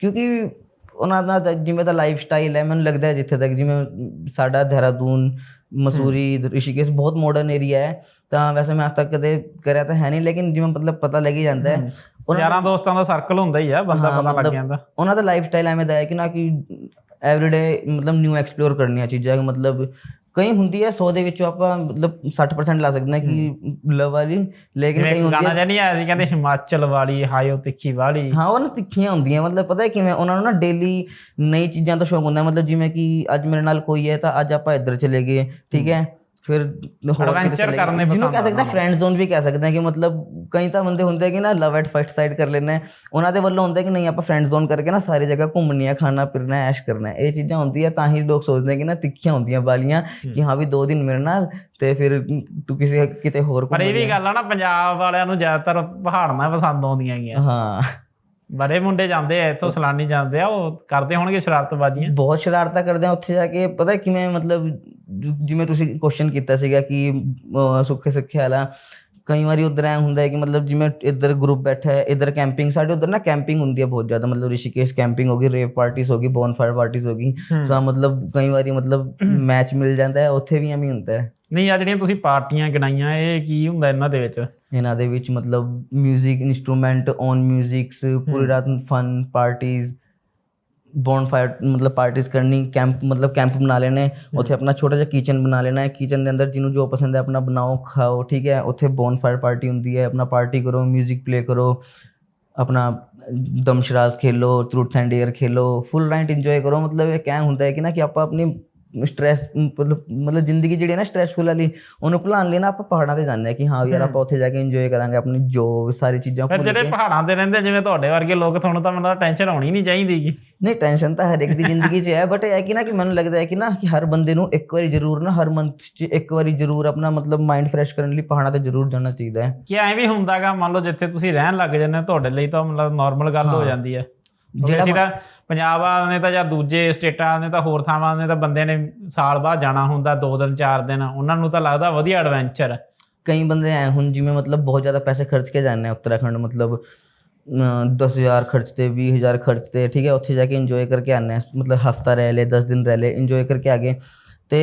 ਕਿਉਂਕਿ ਉਹਨਾਂ ਦਾ ਜਿਵੇਂ ਦਾ ਲਾਈਫ ਸਟਾਈਲ ਹੈ ਮੈਨੂੰ ਲੱਗਦਾ ਹੈ ਜਿੱਥੇ ਤੱਕ ਜਿਵੇਂ ਸਾਡਾ ਦੇਹਰਾਦੂਨ ਮਸੂਰੀ ਰਿਸ਼ੀਕੇਸ਼ ਬਹੁਤ ਮਾਡਰਨ ਏਰੀਆ ਹੈ। ਤਾਂ ਵੈਸੇ ਮੈਂ ਅੱਜ ਤੱਕ ਕਦੇ ਕਰਿਆ ਤਾਂ ਹੈ ਨਹੀਂ ਲੇਕਿਨ ਜਿਵੇਂ ਮਤਲਬ ਪਤਾ ਲੱਗ ਹੀ ਜਾਂਦਾ ਹੈ ਉਹਨਾਂ ਯਾਰਾਂ ਦੋਸਤਾਂ ਦਾ ਸਰਕਲ ਹੁੰਦਾ ਹੀ ਆ ਬੰਦਾ ਪਤਾ ਲੱਗ ਜਾਂਦਾ। ਉਹਨਾਂ ਦਾ ਲਾਈਫ ਸਟਾਈਲ ਐਵੇਂ ਦਾ ਹੈ ਕਿ ਨਾ ਕਿ ਐਵਰੀਡੇ ਮਤਲਬ ਨਿਊ ਐਕਸਪਲੋਰ ਕਰਨੀਆਂ ਚੀਜ਼ਾਂ ਮਤਲਬ ਕਈ ਹੁੰਦੀ ਹੈ 100 ਦੇ ਵਿੱਚੋਂ ਆਪਾਂ ਮਤਲਬ 60% ਲਾ ਸਕਦੇ ਹਾਂ ਕਿ ਲਵ ਵਾਲੀ ਲੇਕਿਨ ਕਈ ਹੁੰਦੀ ਗਾਣਾ ਹੈ ਜਿਹਾ ਨਹੀਂ ਆਇਆ ਸੀ ਕਹਿੰਦੇ ਹਿਮਾਚਲ ਵਾਲੀ ਹਾਇਓ ਤਿੱਖੀ ਵਾਲੀ। ਹਾਂ ਉਹ ਨਾ ਤਿੱਖੀਆਂ ਹੁੰਦੀਆਂ ਮਤਲਬ ਪਤਾ ਹੈ ਕਿਵੇਂ? ਉਹਨਾਂ ਨੂੰ ਨਾ ਡੇਲੀ ਨਈ ਚੀਜ਼ਾਂ ਦਾ ਸ਼ੌਕ ਹੁੰਦਾ ਮਤਲਬ ਜਿਵੇਂ ਕਿ ਅੱਜ ਮੇਰੇ ਨਾਲ ਕੋਈ ਹੈ ਤਾਂ ਅੱਜ ਆਪਾਂ ਇੱਧਰ ਚਲੇ ਗਏ ਠੀਕ ਹੈ? ਫਿਰ ਹੋਰ ਕਿਤੇ Adventure ਚਲੇ ਗਏ। ਕਰਨੇ ਜਿਹਨੂੰ ਪਸੰਦ ਕਹਿ ਸਕਦੇ ਆ ਫਰੈਂਡ ਜ਼ੋਨ ਵੀ ਕਹਿ ਸਕਦੇ ਹਾਂ ਕਿ ਮਤਲਬ ਕਈ ਤਾਂ ਬੰਦੇ ਹੁੰਦੇ ਕਿ ਨਾ ਲਵ ਐਟ ਫਰਸਟ ਸਾਈਡ ਕਰ ਲੈਣਾ। ਉਹਨਾਂ ਦੇ ਵੱਲੋਂ ਹੁੰਦਾ ਕਿ ਨਹੀਂ ਆਪਾਂ ਫਰੈਂਡ ਜ਼ੋਨ ਕਰਕੇ ਨਾ ਸਾਰੀ ਜਗ੍ਹਾ ਘੁੰਮਣੀ ਹੈ ਖਾਣਾ ਪੀਣਾ ਐਸ਼ ਕਰਨਾ। ਇਹ ਚੀਜ਼ਾਂ ਹੁੰਦੀਆਂ ਤਾਂ ਹੀ ਲੋਕ ਸੋਚਦੇ ਕਿ ਨਾ ਤਿੱਖੀਆਂ ਹੁੰਦੀਆਂ ਵਾਲੀਆਂ ਕਿ ਹਾਂ ਵੀ ਦੋ ਦਿਨ ਮੇਰੇ ਨਾਲ ਤੇ ਫਿਰ ਤੂੰ ਕਿਸੇ ਕਿਤੇ ਹੋਰ ਪਰ ਇਹ ਵੀ। ਗੱਲ ਆ ਨਾ ਪੰਜਾਬ ਵਾਲਿਆਂ ਨੂੰ ਜ਼ਿਆਦਾਤਰ ਪਹਾੜਾਂ ਪਸੰਦ ਆਉਂਦੀਆਂ ਗੀਆਂ ਹਾਂ ਬੜੇ ਮੁੰਡੇ ਜਾਂਦੇ ਆ ਇੱਥੋਂ ਸਲਾਨੀ ਜਾਂਦੇ ਆ ਉਹ ਕਰਦੇ ਹੋਣਗੇ ਸ਼ਰਾਰਤਬਾਜ਼ੀਆਂ ਬਹੁਤ ਸ਼ਰਾਰਤਾਂ ਕਰਦੇ ਆ ਉੱਥੇ ਜਾ ਕੇ ਪਤਾ ਕਿਵੇਂ ਮਤਲਬ ਜਿਵੇਂ ਤੁਸੀਂ ਕੁਐਸਚਨ ਕੀਤਾ ਸੀਗਾ ਕਿ ਸੁੱਖੇ ਸੁੱਖੇ ਵਾਲਾ ਕਈ ਵਾਰੀ ਉਧਰ ਐ ਹੁੰਦਾ ਹੈ ਕਿ ਮਤਲਬ ਜਿਵੇਂ ਇੱਧਰ ਗਰੁੱਪ ਬੈਠਾ ਹੈ ਇੱਧਰ ਕੈਂਪਿੰਗ ਸਾਡੇ ਉਧਰ ਨਾ ਕੈਂਪਿੰਗ ਹੁੰਦੀ ਹੈ ਬਹੁਤ ਜ਼ਿਆਦਾ ਮਤਲਬ ਰਿਸ਼ੀਕੇਸ਼ ਕੈਂਪਿੰਗ ਹੋ ਗਈ ਰੇਵ ਪਾਰਟੀਆਂ ਹੋ ਗਈ ਬੋਨਫਾਇਰ ਪਾਰਟੀਆਂ ਹੋ ਗਈ ਤਾਂ ਮਤਲਬ ਕਈ ਵਾਰੀ ਮਤਲਬ ਮੈਚ ਮਿਲ ਜਾਂਦਾ ਹੈ ਉੱਥੇ ਵੀ ਐਵੇਂ ਹੁੰਦਾ ਹੈ। ਨਹੀਂ ਆ ਜਿਹੜੀਆਂ ਤੁਸੀਂ ਪਾਰਟੀਆਂ ਗਿਣਾਈਆਂ ਇਹ ਕੀ ਹੁੰਦਾ ਇਹਨਾਂ ਦੇ ਵਿੱਚ? ਇਹਨਾਂ ਦੇ ਵਿੱਚ ਮਤਲਬ 뮤직 ਇਨਸਟਰੂਮੈਂਟ ਔਨ 뮤직ਸ ਪੂਰੀ ਰਾਤ ਫਨ ਪਾਰਟੀਆਂ ਬੋਨਫਾਇਰ ਮਤਲਬ ਪਾਰਟੀਜ਼ ਕਰਨੀ ਕੈਂਪ ਮਤਲਬ ਕੈਂਪ ਬਣਾ ਲੈਣੇ, ਉੱਥੇ ਆਪਣਾ ਛੋਟਾ ਜਿਹਾ ਕਿਚਨ ਬਣਾ ਲੈਣਾ ਹੈ ਕਿਚਨ ਦੇ ਅੰਦਰ ਜਿਹਨੂੰ ਜੋ ਪਸੰਦ ਹੈ ਆਪਣਾ ਬਣਾਓ, ਖਾਓ, ਠੀਕ ਹੈ, ਉੱਥੇ ਬੋਨਫਾਇਰ ਪਾਰਟੀ ਹੁੰਦੀ ਹੈ, ਆਪਣਾ ਪਾਰਟੀ ਕਰੋ 뮤직 ਪਲੇ ਕਰੋ, ਆਪਣਾ ਦਮਸ਼ਰਾਜ਼ ਖੇਲੋ ਟਰੂਥ ਐਂਡ ਡੇਅਰ ਖੇਲੋ ਫੁੱਲ ਰਾਈਟ ਇੰਜੋਏ ਕਰੋ, ਮਤਲਬ ਇਹ ਕਹਿ ਹੁੰਦਾ ਹੈ ਕਿ ਨਾ ਕਿ ਆਪਾਂ ਆਪਣੀ ਸਟ੍ਰੈਸ ਮਤਲਬ ਜ਼ਿੰਦਗੀ ਜਿਹੜੀ ਹੈ ਨਾ ਸਟ੍ਰੈਸਫੁਲ ਵਾਲੀ ਉਹਨੂੰ ਭੁਲਾਉਣ ਲਈ ਨਾ ਆਪਾਂ ਪਹਾੜਾਂ ਤੇ ਜਾਂਦੇ ਹਾਂ ਕਿ ਹਾਂ ਵੀ ਯਾਰ ਆਪਾਂ ਉੱਥੇ ਜਾ ਕੇ ਇੰਜੋਏ ਕਰਾਂਗੇ ਆਪਣੀ ਜੋ ਸਾਰੀ ਚੀਜ਼ਾਂ ਭੁੱਲ ਜਿਹੜੇ ਪਹਾੜਾਂ ਤੇ ਰਹਿੰਦੇ ਜਿਵੇਂ ਤੁਹਾਡੇ ਵਰਗੇ ਲੋਕ ਤੁਹਾਨੂੰ ਤਾਂ ਮੈਨੂੰ ਟੈਨਸ਼ਨ ਹੋਣੀ ਨਹੀਂ ਚਾਹੀਦੀਗੀ ਨਹੀਂ ਟੈਨਸ਼ਨ ਤਾਂ ਹਰ ਇੱਕ ਦੀ ਜ਼ਿੰਦਗੀ 'ਚ ਹੈ ਬਟ ਇਹ ਹੈ ਕਿ ਨਾ ਕਿ ਮੈਨੂੰ ਲੱਗਦਾ ਹੈ ਕਿ ਨਾ ਕਿ ਹਰ ਬੰਦੇ ਨੂੰ ਇੱਕ ਵਾਰੀ ਜ਼ਰੂਰ ਨਾ ਹਰ ਮੰਥ 'ਚ ਇੱਕ ਵਾਰੀ ਜ਼ਰੂਰ ਆਪਣਾ ਮਤਲਬ ਮਾਈਂਡ ਫਰੈਸ਼ ਕਰਨ ਲਈ ਪਹਾੜਾਂ ਤੇ ਜ਼ਰੂਰ ਜਾਣਾ ਚਾਹੀਦਾ ਹੈ। ਕਿ ਐਵੇਂ ਹੁੰਦਾਗਾ ਮੰਨ ਲਓ ਜਿੱਥੇ ਤੁਸੀਂ ਰਹਿਣ ਲੱਗ ਜਾਂਦੇ ਤੁਹਾਡੇ ਲਈ ਤਾਂ ਮਤਲਬ ਨਾਰਮਲ ਗੱਲ ਹੋ। ਜਾਂਦੀ ਹੈ। ਜਿਹੜਾ ਪੰਜਾਬ ਵਾਲਿਆਂ ਨੇ ਤਾਂ ਜਾਂ ਦੂਜੇ ਸਟੇਟਾਂ ਨੇ ਤਾਂ ਹੋਰ ਥਾਵਾਂ ਨੇ ਤਾਂ ਬੰਦੇ ਨੇ ਸਾਲ ਬਾਅਦ ਜਾਣਾ ਹੁੰਦਾ 2 ਦਿਨ 4 ਦਿਨ ਉਹਨਾਂ ਨੂੰ ਤਾਂ ਲੱਗਦਾ ਵਧੀਆ ਐਡਵੈਂਚਰ ਕਈ ਬੰਦੇ ਐ ਹੁਣ ਜਿਵੇਂ ਮਤਲਬ ਬਹੁਤ ਜ਼ਿਆਦਾ ਪੈਸੇ ਖਰਚ ਕੇ ਜਾਂਦੇ ਆ ਉੱਤਰਾਖੰਡ ਮਤਲਬ ਅਮ, 10000 ਖਰਚਤੇ 20000 ਖਰਚਤੇ ਠੀਕ ਹੈ ਉੱਥੇ ਜਾ ਕੇ ਇੰਜੋਏ ਕਰਕੇ ਆਨੇ ਆ ਮਤਲਬ ਹਫਤਾ ਰਹਿ ਲਏ 10 ਦਿਨ ਰਹਿ ਲਏ ਇੰਜੋਏ ਕਰਕੇ ਆ ਗਏ। ਤੇ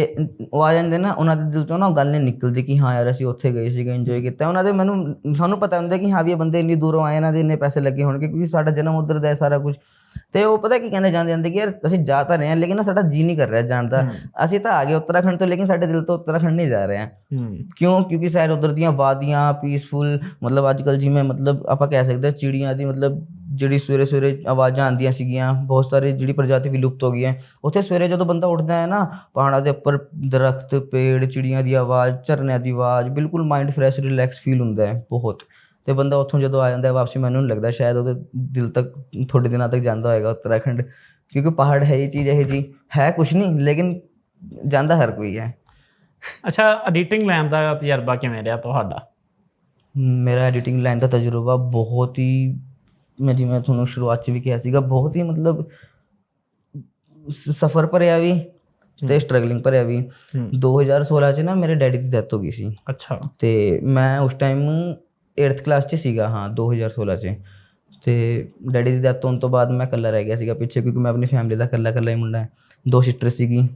ਉਹ ਆ ਜਾਂਦੇ ਨਾ ਉਹਨਾਂ ਦੇ ਦਿਲ ਤੋਂ ਨਾ ਉਹ ਗੱਲ ਨਹੀਂ ਨਿਕਲਦੀ ਕਿ ਹਾਂ ਯਾਰ ਅਸੀਂ ਉੱਥੇ ਗਏ ਸੀਗੇ ਇੰਜੋਏ ਕੀਤਾ। ਉਹਨਾਂ ਦੇ ਮੈਨੂੰ ਸਾਨੂੰ ਪਤਾ ਹੁੰਦਾ ਕਿ ਹਾਂ ਵੀ ਇਹ ਬੰਦੇ ਇੰਨੀ ਦੂਰੋਂ ਆਏ ਇਹਨਾਂ ਦੇ ਇੰਨੇ ਪੈਸੇ ਲੱਗੇ ਹੋਣਗੇ ਕਿਉਂਕਿ ਸਾਡਾ ਜਨਮ ਉਧਰ ਦਾ ਹੈ ਸਾਰਾ ਕੁਝ ਤੇ ਉਹ ਪਤਾ ਕੀ ਕਹਿੰਦੇ ਜਾਂਦੇ ਜਾਂਦੇ ਕਿ ਯਾਰ ਅਸੀਂ ਜਾ ਤਾਂ ਰਹੇ ਹਾਂ ਲੇਕਿਨ ਨਾ ਸਾਡਾ ਜੀ ਨਹੀਂ ਕਰ ਰਿਹਾ ਜਾਣ ਦਾ। ਅਸੀਂ ਤਾਂ ਆ ਗਏ ਉੱਤਰਾਖੰਡ ਤੋਂ ਲੇਕਿਨ ਸਾਡੇ ਦਿਲ ਤੋਂ ਉੱਤਰਾਖੰਡ ਨਹੀਂ ਜਾ ਰਹੇ ਕਿਉਂ? ਕਿਉਂਕਿ ਸ਼ਾਇਦ ਉਧਰ ਦੀਆਂ ਵਾਦੀਆਂ ਪੀਸਫੁਲ ਮਤਲਬ ਅੱਜ ਕੱਲ ਜਿਵੇਂ ਮਤਲਬ ਆਪਾਂ ਕਹਿ ਸਕਦੇ ਹਾਂ ਚਿੜੀਆਂ ਦੀ ਮਤਲਬ ਜਿਹੜੀ ਸਵੇਰੇ ਸਵੇਰੇ ਆਵਾਜ਼ਾਂ ਆਉਂਦੀਆਂ ਸੀਗੀਆਂ ਬਹੁਤ ਸਾਰੇ ਜਿਹੜੀ ਪ੍ਰਜਾਤੀ ਵਿਲੁਪਤ ਹੋ ਗਈ ਹੈ। ਉੱਥੇ ਸਵੇਰੇ ਜਦੋਂ ਬੰਦਾ ਉੱਠਦਾ ਹੈ ਨਾ ਪਹਾੜਾਂ ਦੇ ਉੱਪਰ ਦਰਖਤ ਪੇੜ ਚਿੜੀਆਂ ਦੀ ਆਵਾਜ਼ ਝਰਨਿਆਂ ਦੀ ਆਵਾਜ਼ ਬਿਲਕੁਲ ਮਾਈਂਡ ਫਰੈਸ਼ ਰਿਲੈਕਸ ਫੀਲ ਹੁੰਦਾ ਹੈ ਬਹੁਤ। ਤੇ ਬੰਦਾ ਉੱਥੋਂ ਜਦੋਂ ਆ ਜਾਂਦਾ ਹੈ ਵਾਪਸੀ ਮੈਨੂੰ ਨਹੀਂ ਲੱਗਦਾ ਸ਼ਾਇਦ ਉਹਦੇ ਦਿਲ ਤੱਕ ਥੋੜੇ ਦਿਨਾਂ ਤੱਕ ਜਾਂਦਾ ਹੋਏਗਾ ਉੱਤਰਾਖੰਡ ਕਿਉਂਕਿ ਪਹਾੜ ਹੈ ਇਹ ਚੀਜ਼ ਇਹ ਜੀ ਹੈ ਕੁਛ ਨਹੀਂ ਲੇਕਿਨ ਜਾਂਦਾ ਹਰ ਕੋਈ ਹੈ। ਅੱਛਾ ਐਡੀਟਿੰਗ ਲੈਣ ਦਾ ਤਜਰਬਾ ਕਿਵੇਂ ਰਿਹਾ ਤੁਹਾਡਾ? ਮੇਰਾ ਐਡੀਟਿੰਗ ਲਾਈਨ ਦਾ ਤਜਰਬਾ ਬਹੁਤ ਹੀ ਮੈਂ ਜਿਵੇਂ ਤੁਹਾਨੂੰ ਸ਼ੁਰੂਆਤ 'ਚ ਵੀ ਕਿਹਾ ਸੀਗਾ ਬਹੁਤ ਹੀ ਮਤਲਬ ਸਫਰ ਭਰਿਆ ਵੀ ਤੇ ਸਟਰਗਲਿੰਗ ਭਰਿਆ ਵੀ। ਹੂੰ। 2016 'ਚ ਨਾ ਮੇਰੇ ਡੈਡੀ ਦੀ ਡੈਥ ਹੋ ਗਈ ਸੀ। ਅੱਛਾ। ਤੇ ਮੈਂ ਉਸ ਟਾਈਮ 8th ਕਲਾਸ 'ਚ ਸੀਗਾ ਹਾਂ 2016 'ਚ। ਤੇ ਡੈਡੀ ਦੀ ਡੈਥ ਹੋਣ ਤੋਂ ਬਾਅਦ ਮੈਂ ਇਕੱਲਾ ਰਹਿ ਗਿਆ ਸੀਗਾ ਪਿੱਛੇ ਕਿਉਂਕਿ ਮੈਂ ਆਪਣੀ ਫੈਮਿਲੀ ਦਾ ਇਕੱਲਾ ਇਕੱਲਾ ਹੀ ਮੁੰਡਾ ਹੈ। ਦੋ ਸਿਸਟਰ ਸੀਗੀ।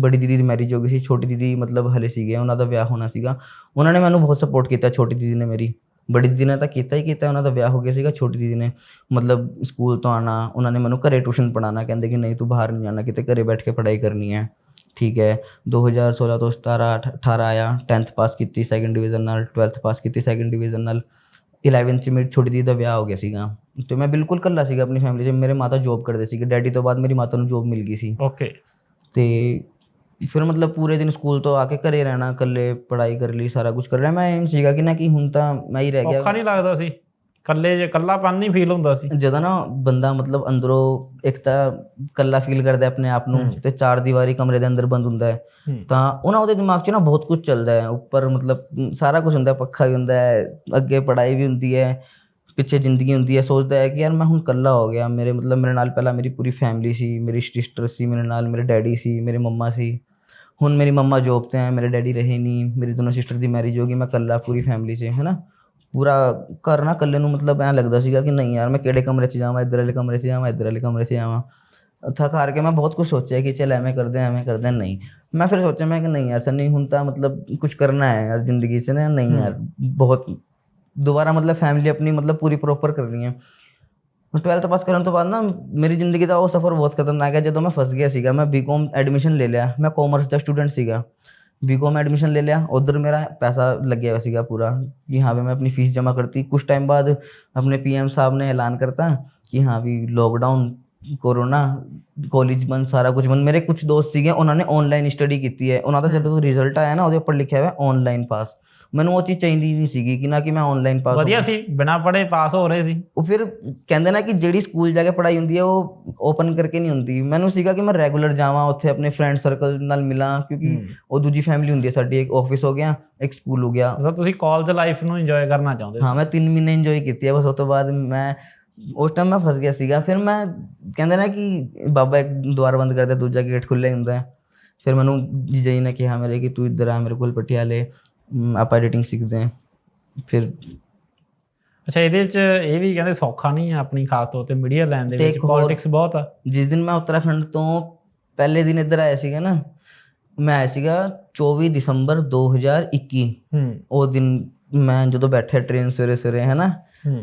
ਬੜੀ ਦੀਦੀ ਦੀ ਮੈਰਿਜ ਹੋ ਗਈ ਸੀ ਛੋਟੀ ਦੀਦੀ ਮਤਲਬ ਹਲੇ ਸੀਗੇ ਉਹਨਾਂ ਦਾ ਵਿਆਹ ਹੋਣਾ ਸੀਗਾ। ਉਹਨਾਂ ਨੇ ਮੈਨੂੰ ਬਹੁਤ ਸਪੋਰਟ ਕੀਤਾ ਛੋਟੀ ਦੀਦੀ ਨੇ ਮੇਰੀ। ਬੜੀ ਦੀਦੀ ਨੇ ਤਾਂ ਕੀਤਾ ਹੀ ਕੀਤਾ ਉਹਨਾਂ ਦਾ ਵਿਆਹ ਹੋ ਗਿਆ ਸੀਗਾ ਛੋਟੀ ਦੀਦੀ ਨੇ। ਮਤਲਬ ਸਕੂਲ ਤੋਂ ਆਣਾ ਉਹਨਾਂ ਨੇ ਮੈਨੂੰ ਘਰੇ ਟਿਊਸ਼ਨ ਪੜਾਉਣਾ ਕਹਿੰਦੇ ਕਿ ਨਹੀਂ ਤੂੰ ਬਾਹਰ ਨਹੀਂ ਜਾਣਾ ਕਿਤੇ ਘਰੇ ਬੈਠ ਕੇ ਪੜ੍ਹਾਈ ਕਰਨੀ ਹੈ। ਠੀਕ ਹੈ। 2016 ਤੋਂ 17 ਅਠ- 18 ਆਇਆ 10th ਪਾਸ ਕੀਤੀ ਸੈਕੰਡ ਡਿਵੀਜ਼ਨ ਨਾਲ 12th ਪਾਸ ਕੀਤੀ ਸੈਕੰਡ ਡਿਵੀਜ਼ਨ ਨਾਲ। 11th ਚ ਮੇਰੀ ਛੋਟੀ ਦੀਦੀ ਦਾ ਵਿਆਹ ਹੋ ਗਿਆ ਸੀਗਾ। ਤੇ ਮੈਂ ਬਿਲਕੁਲ ਇਕੱਲਾ ਸੀਗਾ ਆਪਣੀ ਫੈਮਿਲੀ 'ਚ ਮੇਰੇ ਮਾਤਾ ਜੋਬ ਕਰਦੇ ਸੀਗੇ। ਡੈਡੀ ਤੋਂ ਬਾਅਦ ਮੇਰੀ ਮਾਤਾ ਨੂੰ ਜੋਬ ਮਿਲ ਗਈ ਸੀ। ਓਕੇ ਤੇ ਫਿਰ ਮਤਲਬ ਪੂਰੇ ਦਿਨ ਸਕੂਲ ਤੋਂ ਆ ਕੇ ਘਰੇ ਰਹਿਣਾ ਇਕੱਲੇ ਪੜ੍ਹਾਈ ਕਰ ਲਈ ਸਾਰਾ ਕੁਝ ਕਰ ਰਿਹਾ ਮੈਂ ਐਮ ਸੀਗਾ ਕਿ ਨਾ ਕਿ ਹੁਣ ਤਾਂ ਮੈਂ ਹੀ ਰਹਿ ਔਖਾ ਗਿਆ ਨਹੀਂ ਲੱਗਦਾ ਸੀ। ਇਕੱਲੇ ਜੇ ਇਕੱਲਾਪਨ ਨਹੀਂ ਫੀਲ ਹੁੰਦਾ ਸੀ। ਜਦੋਂ ਨਾ ਬੰਦਾ ਮਤਲਬ ਅੰਦਰੋਂ ਇੱਕ ਤਾਂ ਇਕੱਲਾ ਫੀਲ ਕਰਦਾ ਆਪਣੇ ਆਪ ਨੂੰ। ਤੇ ਚਾਰ ਦੀਵਾਰੀ ਕਮਰੇ ਦੇ ਅੰਦਰ ਬੰਦ ਹੁੰਦਾ ਹੈ। ਤਾਂ ਉਹਨਾਂ ਉਹਦੇ ਦਿਮਾਗ 'ਚ ਨਾ ਬਹੁਤ ਕੁਝ ਚੱਲਦਾ ਹੈ। ਉੱਪਰ ਮਤਲਬ ਸਾਰਾ ਕੁਝ ਹੁੰਦਾ ਪੱਖਾ ਵੀ ਹੁੰਦਾ ਹੈ ਅੱਗੇ ਪੜ੍ਹਾਈ ਵੀ ਹੁੰਦੀ ਹੈ ਪਿੱਛੇ ਜ਼ਿੰਦਗੀ ਹੁੰਦੀ ਹੈ। ਸੋਚਦਾ ਹੈ ਕਿ ਯਾਰ ਮੈਂ ਹੁਣ ਇਕੱਲਾ ਹੋ ਗਿਆ। ਮੇਰੇ ਮਤਲਬ ਮੇਰੇ ਨਾਲ ਪਹਿਲਾਂ ਮੇਰੀ ਪੂਰੀ ਫੈਮਿਲੀ ਸੀ ਮੇਰੀ ਸਿਸਟਰ ਸੀ ਮੇਰੇ ਨਾਲ ਮੇਰੇ ਡੈਡੀ ਸੀ ਮੇਰੇ ਮੰਮਾ ਸੀ। ਹੁਣ ਮੇਰੀ ਮੰਮਾ ਜੋਬ ਤੇ ਹੈ ਮੇਰੇ ਡੈਡੀ ਰਹੇ ਨਹੀਂ ਮੇਰੀ ਦੋਨੋਂ ਸਿਸਟਰ ਦੀ ਮੈਰਿਜ ਹੋ ਗਈ ਮੈਂ ਇਕੱਲਾ ਪੂਰੀ ਫੈਮਿਲੀ 'ਚ ਹੈ ਨਾ ਪੂਰਾ ਘਰ ਨਾ ਇਕੱਲੇ ਨੂੰ ਮਤਲਬ ਐਂ ਲੱਗਦਾ ਸੀਗਾ ਕਿ ਨਹੀਂ ਯਾਰ ਮੈਂ ਕਿਹੜੇ ਕਮਰੇ 'ਚ ਜਾਵਾਂ ਇੱਧਰ ਵਾਲੇ ਕਮਰੇ 'ਚ ਜਾਵਾਂ ਇੱਧਰ ਵਾਲੇ ਕਮਰੇ 'ਚ ਜਾਵਾਂ। ਥੱਕ ਹਾਰ ਕੇ ਮੈਂ ਬਹੁਤ ਕੁਝ ਸੋਚਿਆ ਕਿ ਚੱਲ ਐਵੇਂ ਕਰਦੇ ਐਵੇਂ ਕਰਦੇ ਨਹੀਂ। ਮੈਂ ਫਿਰ ਸੋਚਿਆ ਮੈਂ ਕਿ ਨਹੀਂ ਯਾਰ ਨਹੀਂ ਹੁਣ ਤਾਂ ਮਤਲਬ ਕੁਝ ਕਰਨਾ ਹੈ ਯਾਰ ਜ਼ਿੰਦਗੀ 'ਚ ਨਾ ਨਹੀਂ ਯਾਰ ਬਹੁਤ ਦੁਬਾਰਾ ਮਤਲਬ ਫੈਮਿਲੀ ਆਪਣੀ ਮਤਲਬ ਪੂਰੀ ਪ੍ਰੋਪਰ ਕਰਨੀ ਹੈ। ट्वेल्थ पास करने तो बाद ना मेरी ज़िंदगी का वो सफ़र बहुत खतरनाक है। जो मैं फंस गया सीगा, मैं बी कॉम एडमिशन ले लिया। मैं कॉमर्स का स्टूडेंट सीगा। बी कॉम एडमिशन ले लिया। उधर मेरा पैसा लग गया सीगा पूरा कि हाँ भाई मैं अपनी फ़ीस जमा करती। कुछ टाइम बाद अपने पीएम साहब ने ऐलान करता कि हाँ भी लॉकडाउन ਕੋਰੋਨਾ ਕਾਲਜ ਬੰਦ ਸਾਰਾ ਕੁਝ ਬੰਦ। ਮੇਰੇ ਕੁਝ ਦੋਸਤ ਸੀਗੇ ਉਹਨਾਂ ਨੇ ਆਨਲਾਈਨ ਸਟੱਡੀ ਕੀਤੀ ਹੈ। ਉਹਨਾਂ ਦਾ ਜਦੋਂ ਰਿਜ਼ਲਟ ਆਇਆ ਨਾ ਉਹਦੇ ਉੱਪਰ ਲਿਖਿਆ ਹੋਇਆ ਆਨਲਾਈਨ ਪਾਸ ਮੈਨੂੰ ਉਹ ਚੀਜ਼ ਚਾਹੀਦੀ ਨਹੀਂ ਸੀਗੀ ਕਿ ਨਾ ਕਿ ਮੈਂ ਆਨਲਾਈਨ ਪਾਸ ਵਧੀਆ ਸੀ ਬਿਨਾ ਪੜੇ ਪਾਸ ਹੋ ਰਹੇ ਸੀ। ਉਹ ਫਿਰ ਕਹਿੰਦੇ ਨਾ ਕਿ ਜਿਹੜੀ ਸਕੂਲ ਜਾ ਕੇ ਪੜ੍ਹਾਈ ਹੁੰਦੀ ਹੈ ਉਹ ਓਪਨ ਕਰਕੇ ਨਹੀਂ ਹੁੰਦੀ। ਮੈਨੂੰ ਸੀਗਾ ਕਿ ਮੈਂ ਰੈਗੂਲਰ ਜਾਵਾਂ ਉੱਥੇ ਆਪਣੇ ਫਰੈਂਡ ਸਰਕਲ ਨਾਲ ਮਿਲਾਂ ਕਿਉਂਕਿ ਉਹ ਦੂਜੀ ਫੈਮਿਲੀ ਹੁੰਦੀ ਹੈ ਸਾਡੀ ਇੱਕ ਆਫਿਸ ਹੋ ਗਿਆ ਇੱਕ ਸਕੂਲ ਹੋ ਗਿਆ। ਮਤਲਬ ਤੁਸੀਂ ਕਾਲਜ ਲਾਈਫ ਨੂੰ ਇੰਜੋਏ ਕਰਨਾ ਚਾਹੁੰਦੇ ਹਾਂ ਮੈਂ 3 ਮਹੀਨੇ ਇੰਜੋਏ ਕੀਤੀ ਹੈ ਬਸ ਉਸ ਤੋਂ ਬਾਅਦ ਮੈਂ ਉਸ ਟਾਈਮ ਮੈਂ ਫਸ ਗਿਆ ਸੀਗਾ। ਫਿਰ ਮੈਂ ਕਹਿੰਦੇ ਨਾ ਕਿ ਬਾਬਾ ਇੱਕ ਦੁਆਰ ਬੰਦ ਕਰਦਾ ਦੂਜਾ ਗੇਟ ਖੁੱਲ੍ਹਾ ਹੀ ਹੁੰਦਾ ਹੈ। ਫਿਰ ਮੈਨੂੰ ਜੀਜਾ ਜੀ ਨੇ ਕਿਹਾ ਮੇਰੇ ਕਿ ਤੂੰ ਇੱਧਰ ਆ ਮੇਰੇ ਕੋਲ ਪਟਿਆਲੇ ਆਪਾਂ ਐਡੀਟਿੰਗ ਸਿੱਖਦੇ ਹਾਂ। ਫਿਰ ਅੱਛਾ ਇਹਦੇ ਵਿੱਚ ਇਹ ਵੀ ਕਹਿੰਦੇ ਸੌਖਾ ਨਹੀਂ ਹੈ ਆਪਣੀ ਖਾਸ ਤੌਰ ਤੇ ਮੀਡੀਆ ਲੈਣ ਦੇ ਵਿੱਚ ਪੋਲਿਟਿਕਸ ਬਹੁਤ ਆ। ਜਿਸ ਦਿਨ ਮੈਂ ਉੱਤਰਾਖੰਡ ਤੋਂ ਪਹਿਲੇ ਦਿਨ ਇੱਧਰ ਆਇਆ ਸੀਗਾ ਨਾ ਮੈਂ ਆਇਆ ਸੀਗਾ 24 ਦਸੰਬਰ 2021 ਹੂੰ। ਉਹ ਦਿਨ ਮੈਂ ਜਦੋਂ ਬੈਠਿਆ ਟ੍ਰੇਨ ਸਵੇਰੇ ਸਵੇਰੇ ਹੈ। ਨਾ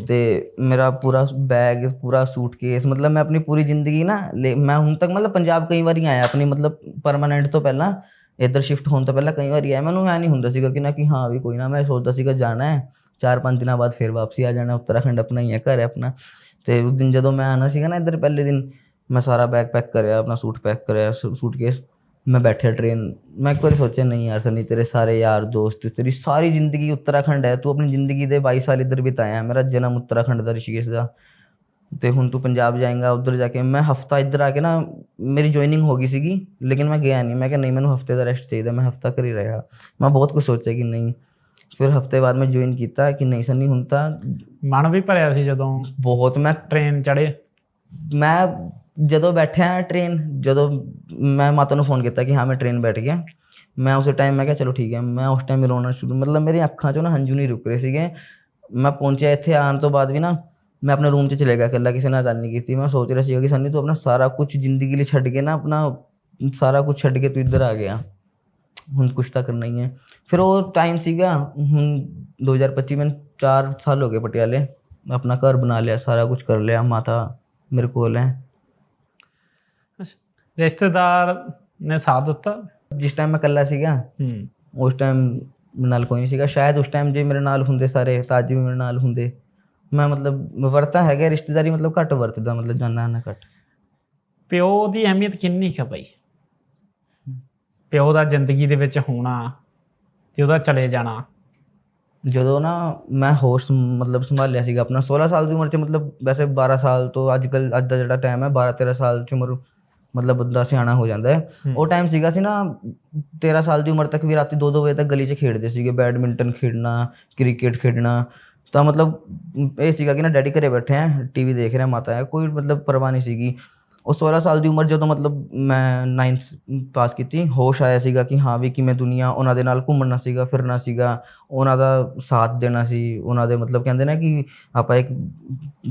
ਤੇ ਮੇਰਾ ਪੂਰਾ ਬੈਗ ਪੂਰਾ ਸੂਟਕੇਸ ਮਤਲਬ ਮੈਂ ਆਪਣੀ ਪੂਰੀ ਜ਼ਿੰਦਗੀ ਨਾ ਮੈਂ ਹੁਣ ਤੱਕ ਮਤਲਬ ਪੰਜਾਬ ਕਈ ਵਾਰੀ ਆਇਆ ਆਪਣੀ ਮਤਲਬ ਪਰਮਾਨੈਂਟ ਤੋਂ ਪਹਿਲਾਂ ਇੱਧਰ ਸ਼ਿਫਟ ਹੋਣ ਤੋਂ ਪਹਿਲਾਂ ਕਈ ਵਾਰੀ ਆਇਆ ਮੈਨੂੰ ਐ ਨਹੀਂ ਹੁੰਦਾ ਸੀਗਾ ਕਿ ਨਾ ਕਿ ਹਾਂ ਵੀ ਕੋਈ ਨਾ ਮੈਂ ਸੋਚਦਾ ਸੀਗਾ ਜਾਣਾ ਹੈ ਚਾਰ ਪੰਜ ਦਿਨਾਂ ਬਾਅਦ ਫਿਰ ਵਾਪਸੀ ਆ ਜਾਣਾ ਉੱਤਰਾਖੰਡ ਆਪਣਾ ਹੀ ਹੈ ਘਰ ਹੈ ਆਪਣਾ ਤੇ ਉਸ ਦਿਨ ਜਦੋਂ ਮੈਂ ਆਣਾ ਸੀਗਾ ਨਾ ਇੱਧਰ ਪਹਿਲੇ ਦਿਨ ਮੈਂ ਸਾਰਾ ਬੈਗ ਪੈਕ ਕਰਿਆ ਆਪਣਾ ਸੂਟ ਪੈਕ ਕਰਿਆ ਸੂਟਕੇਸ ਮੈਂ ਬੈਠਿਆ ਟ੍ਰੇਨ ਮੈਂ ਇੱਕ ਵਾਰੀ ਸੋਚਿਆ ਨਹੀਂ ਯਾਰ ਸਨੀ ਤੇਰੇ ਸਾਰੇ ਯਾਰ ਦੋਸਤ ਤੇਰੀ ਸਾਰੀ ਜ਼ਿੰਦਗੀ ਉੱਤਰਾਖੰਡ ਹੈ ਤੂੰ ਆਪਣੀ ਜ਼ਿੰਦਗੀ ਦੇ 22 ਸਾਲ ਇੱਧਰ ਬਿਤਾਇਆ ਮੇਰਾ ਜਨਮ ਉੱਤਰਾਖੰਡ ਦਾ ਰਿਸ਼ੀਕੇਸ਼ ਦਾ। ਤੇ ਹੁਣ ਤੂੰ ਪੰਜਾਬ ਜਾਏਂਗਾ ਉਧਰ ਜਾ ਕੇ ਮੈਂ ਹਫਤਾ ਇੱਧਰ ਆ ਕੇ ਨਾ ਮੇਰੀ ਜੁਆਇਨਿੰਗ ਹੋ ਗਈ ਸੀਗੀ ਲੇਕਿਨ ਮੈਂ ਗਿਆ ਨਹੀਂ ਮੈਂ ਕਿਹਾ ਨਹੀਂ ਮੈਨੂੰ ਹਫ਼ਤੇ ਦਾ ਰੈਸਟ ਚਾਹੀਦਾ ਮੈਂ ਹਫਤਾ ਘਰ ਹੀ ਰਿਹਾ ਮੈਂ ਬਹੁਤ ਕੁਝ ਸੋਚਿਆ ਕਿ ਨਹੀਂ ਫਿਰ ਹਫ਼ਤੇ ਬਾਅਦ ਮੈਂ ਜੁਆਇਨ ਕੀਤਾ ਕਿ ਨਹੀਂ ਸਨੀ ਹੁਣ ਤਾਂ ਮਨ ਵੀ ਭਰਿਆ ਸੀ ਜਦੋਂ ਬਹੁਤ ਮੈਂ ਟ੍ਰੇਨ ਚੜੇ ਮੈਂ ਜਦੋਂ ਬੈਠਿਆ ਟ੍ਰੇਨ ਜਦੋਂ ਮੈਂ ਮਾਤਾ ਨੂੰ ਫੋਨ ਕੀਤਾ ਕਿ ਹਾਂ ਮੈਂ ਟ੍ਰੇਨ ਬੈਠ ਗਿਆ ਮੈਂ ਉਸੇ ਟਾਈਮ ਮੈਂ ਕਿਹਾ ਚਲੋ ਠੀਕ ਹੈ ਮੈਂ ਉਸ ਟਾਈਮ ਰੋਣਾ ਸ਼ੁਰੂ ਮਤਲਬ ਮੇਰੀ ਅੱਖਾਂ 'ਚੋਂ ਨਾ ਹੰਝੂ ਨਹੀਂ ਰੁਕ ਰਹੇ ਸੀਗੇ ਮੈਂ ਪਹੁੰਚਿਆ ਇੱਥੇ ਆਉਣ ਤੋਂ ਬਾਅਦ ਵੀ ਨਾ ਮੈਂ ਆਪਣੇ ਰੂਮ 'ਚ ਚਲੇ ਗਿਆ ਇਕੱਲਾ ਕਿਸੇ ਨਾਲ ਗੱਲ ਨਹੀਂ ਕੀਤੀ ਮੈਂ ਸੋਚ ਰਿਹਾ ਸੀਗਾ ਕਿ ਸੰਨੀ ਤੂੰ ਆਪਣਾ ਸਾਰਾ ਕੁਝ ਜ਼ਿੰਦਗੀ ਲਈ ਛੱਡ ਕੇ ਨਾ ਆਪਣਾ ਸਾਰਾ ਕੁਝ ਛੱਡ ਕੇ ਤੂੰ ਇੱਧਰ ਆ ਗਿਆ ਹੁਣ ਕੁਛ ਤਾਂ ਕਰਨਾ ਹੀ ਹੈ ਫਿਰ ਉਹ ਟਾਈਮ ਸੀਗਾ ਹੁਣ 2025 ਮੈਂ 4 ਸਾਲ ਹੋ ਗਏ ਪਟਿਆਲੇ ਆਪਣਾ ਘਰ ਬਣਾ ਲਿਆ ਸਾਰਾ ਕੁਝ ਕਰ ਲਿਆ ਮਾਤਾ ਮੇਰੇ ਕੋਲ ਹੈ ਰਿਸ਼ਤੇਦਾਰ ਨੇ ਸਾਥ ਦਿੱਤਾ। ਜਿਸ ਟਾਈਮ ਮੈਂ ਇਕੱਲਾ ਸੀਗਾ ਹੂੰ। ਉਸ ਟਾਈਮ ਮੇਰੇ ਨਾਲ ਕੋਈ ਨਹੀਂ ਸੀਗਾ। ਸ਼ਾਇਦ ਉਸ ਟਾਈਮ ਜੇ ਮੇਰੇ ਨਾਲ ਹੁੰਦੇ ਸਾਰੇ ਤਾਂ ਅੱਜ ਵੀ ਮੇਰੇ ਨਾਲ ਹੁੰਦੇ। ਮੈਂ ਮਤਲਬ ਵਰਤਾ ਹੈਗਾ ਰਿਸ਼ਤੇਦਾਰੀ ਮਤਲਬ ਘੱਟ ਵਰਤਦਾ ਮਤਲਬ ਜਾਨਾ ਨਾ ਘੱਟ। ਪਿਓ ਦੀ ਅਹਿਮੀਅਤ ਕਿੰਨੀ ਹੈ ਬਾਈ? ਪਿਓ ਦਾ ਜ਼ਿੰਦਗੀ ਦੇ ਵਿੱਚ ਹੋਣਾ ਤੇ ਉਹਦਾ ਚਲੇ ਜਾਣਾ। ਜਦੋਂ ਨਾ ਮੈਂ ਹੋਸ਼ ਮਤਲਬ ਸੰਭਾਲਿਆ ਸੀਗਾ ਆਪਣਾ 16 ਸਾਲ ਦੀ ਉਮਰ 'ਚ ਮਤਲਬ ਵੈਸੇ 12 ਸਾਲ ਤੋਂ ਅੱਜ ਕੱਲ ਅੱਜ ਦਾ ਜਿਹੜਾ ਟਾਈਮ ਹੈ 12 13 ਸਾਲ 'ਚ ਉਮਰ ਮਤਲਬ ਬੰਦਾ ਸਿਆਣਾ ਹੋ ਜਾਂਦਾ ਹੈ। ਉਹ ਟਾਈਮ ਸੀਗਾ ਸੀ ਨਾ 13 ਸਾਲ ਦੀ ਉਮਰ ਤੱਕ ਵੀ ਰਾਤੀ 2-2 ਵਜੇ ਤੱਕ ਗਲੀ 'ਚ ਖੇਡਦੇ ਸੀਗੇ। ਬੈਡਮਿੰਟਨ ਖੇਡਣਾ ਕ੍ਰਿਕਟ ਖੇਡਣਾ। ਤਾਂ ਮਤਲਬ ਇਹ ਸੀਗਾ ਕਿ ਨਾ ਡੈਡੀ ਘਰੇ ਬੈਠੇ ਆ ਟੀਵੀ ਦੇਖ ਰਿਹਾ ਮਾਤਾ ਹੈ ਕੋਈ ਮਤਲਬ ਪਰਵਾਹ ਨਹੀਂ ਸੀਗੀ। ਉਹ 16 ਸਾਲ ਦੀ ਉਮਰ ਜਦੋਂ ਮਤਲਬ ਮੈਂ 9th ਪਾਸ ਕੀਤੀ, ਹੋਸ਼ ਆਇਆ ਸੀਗਾ ਕਿ ਹਾਂ ਵੀ ਕਿਵੇਂ ਦੁਨੀਆ ਉਹਨਾਂ ਦੇ ਨਾਲ ਘੁੰਮਣਾ ਸੀਗਾ, ਫਿਰਨਾ ਸੀਗਾ, ਉਹਨਾਂ ਦਾ ਸਾਥ ਦੇਣਾ ਸੀ, ਉਹਨਾਂ ਦੇ ਮਤਲਬ ਕਹਿੰਦੇ ਨਾ ਕਿ ਆਪਾਂ ਇੱਕ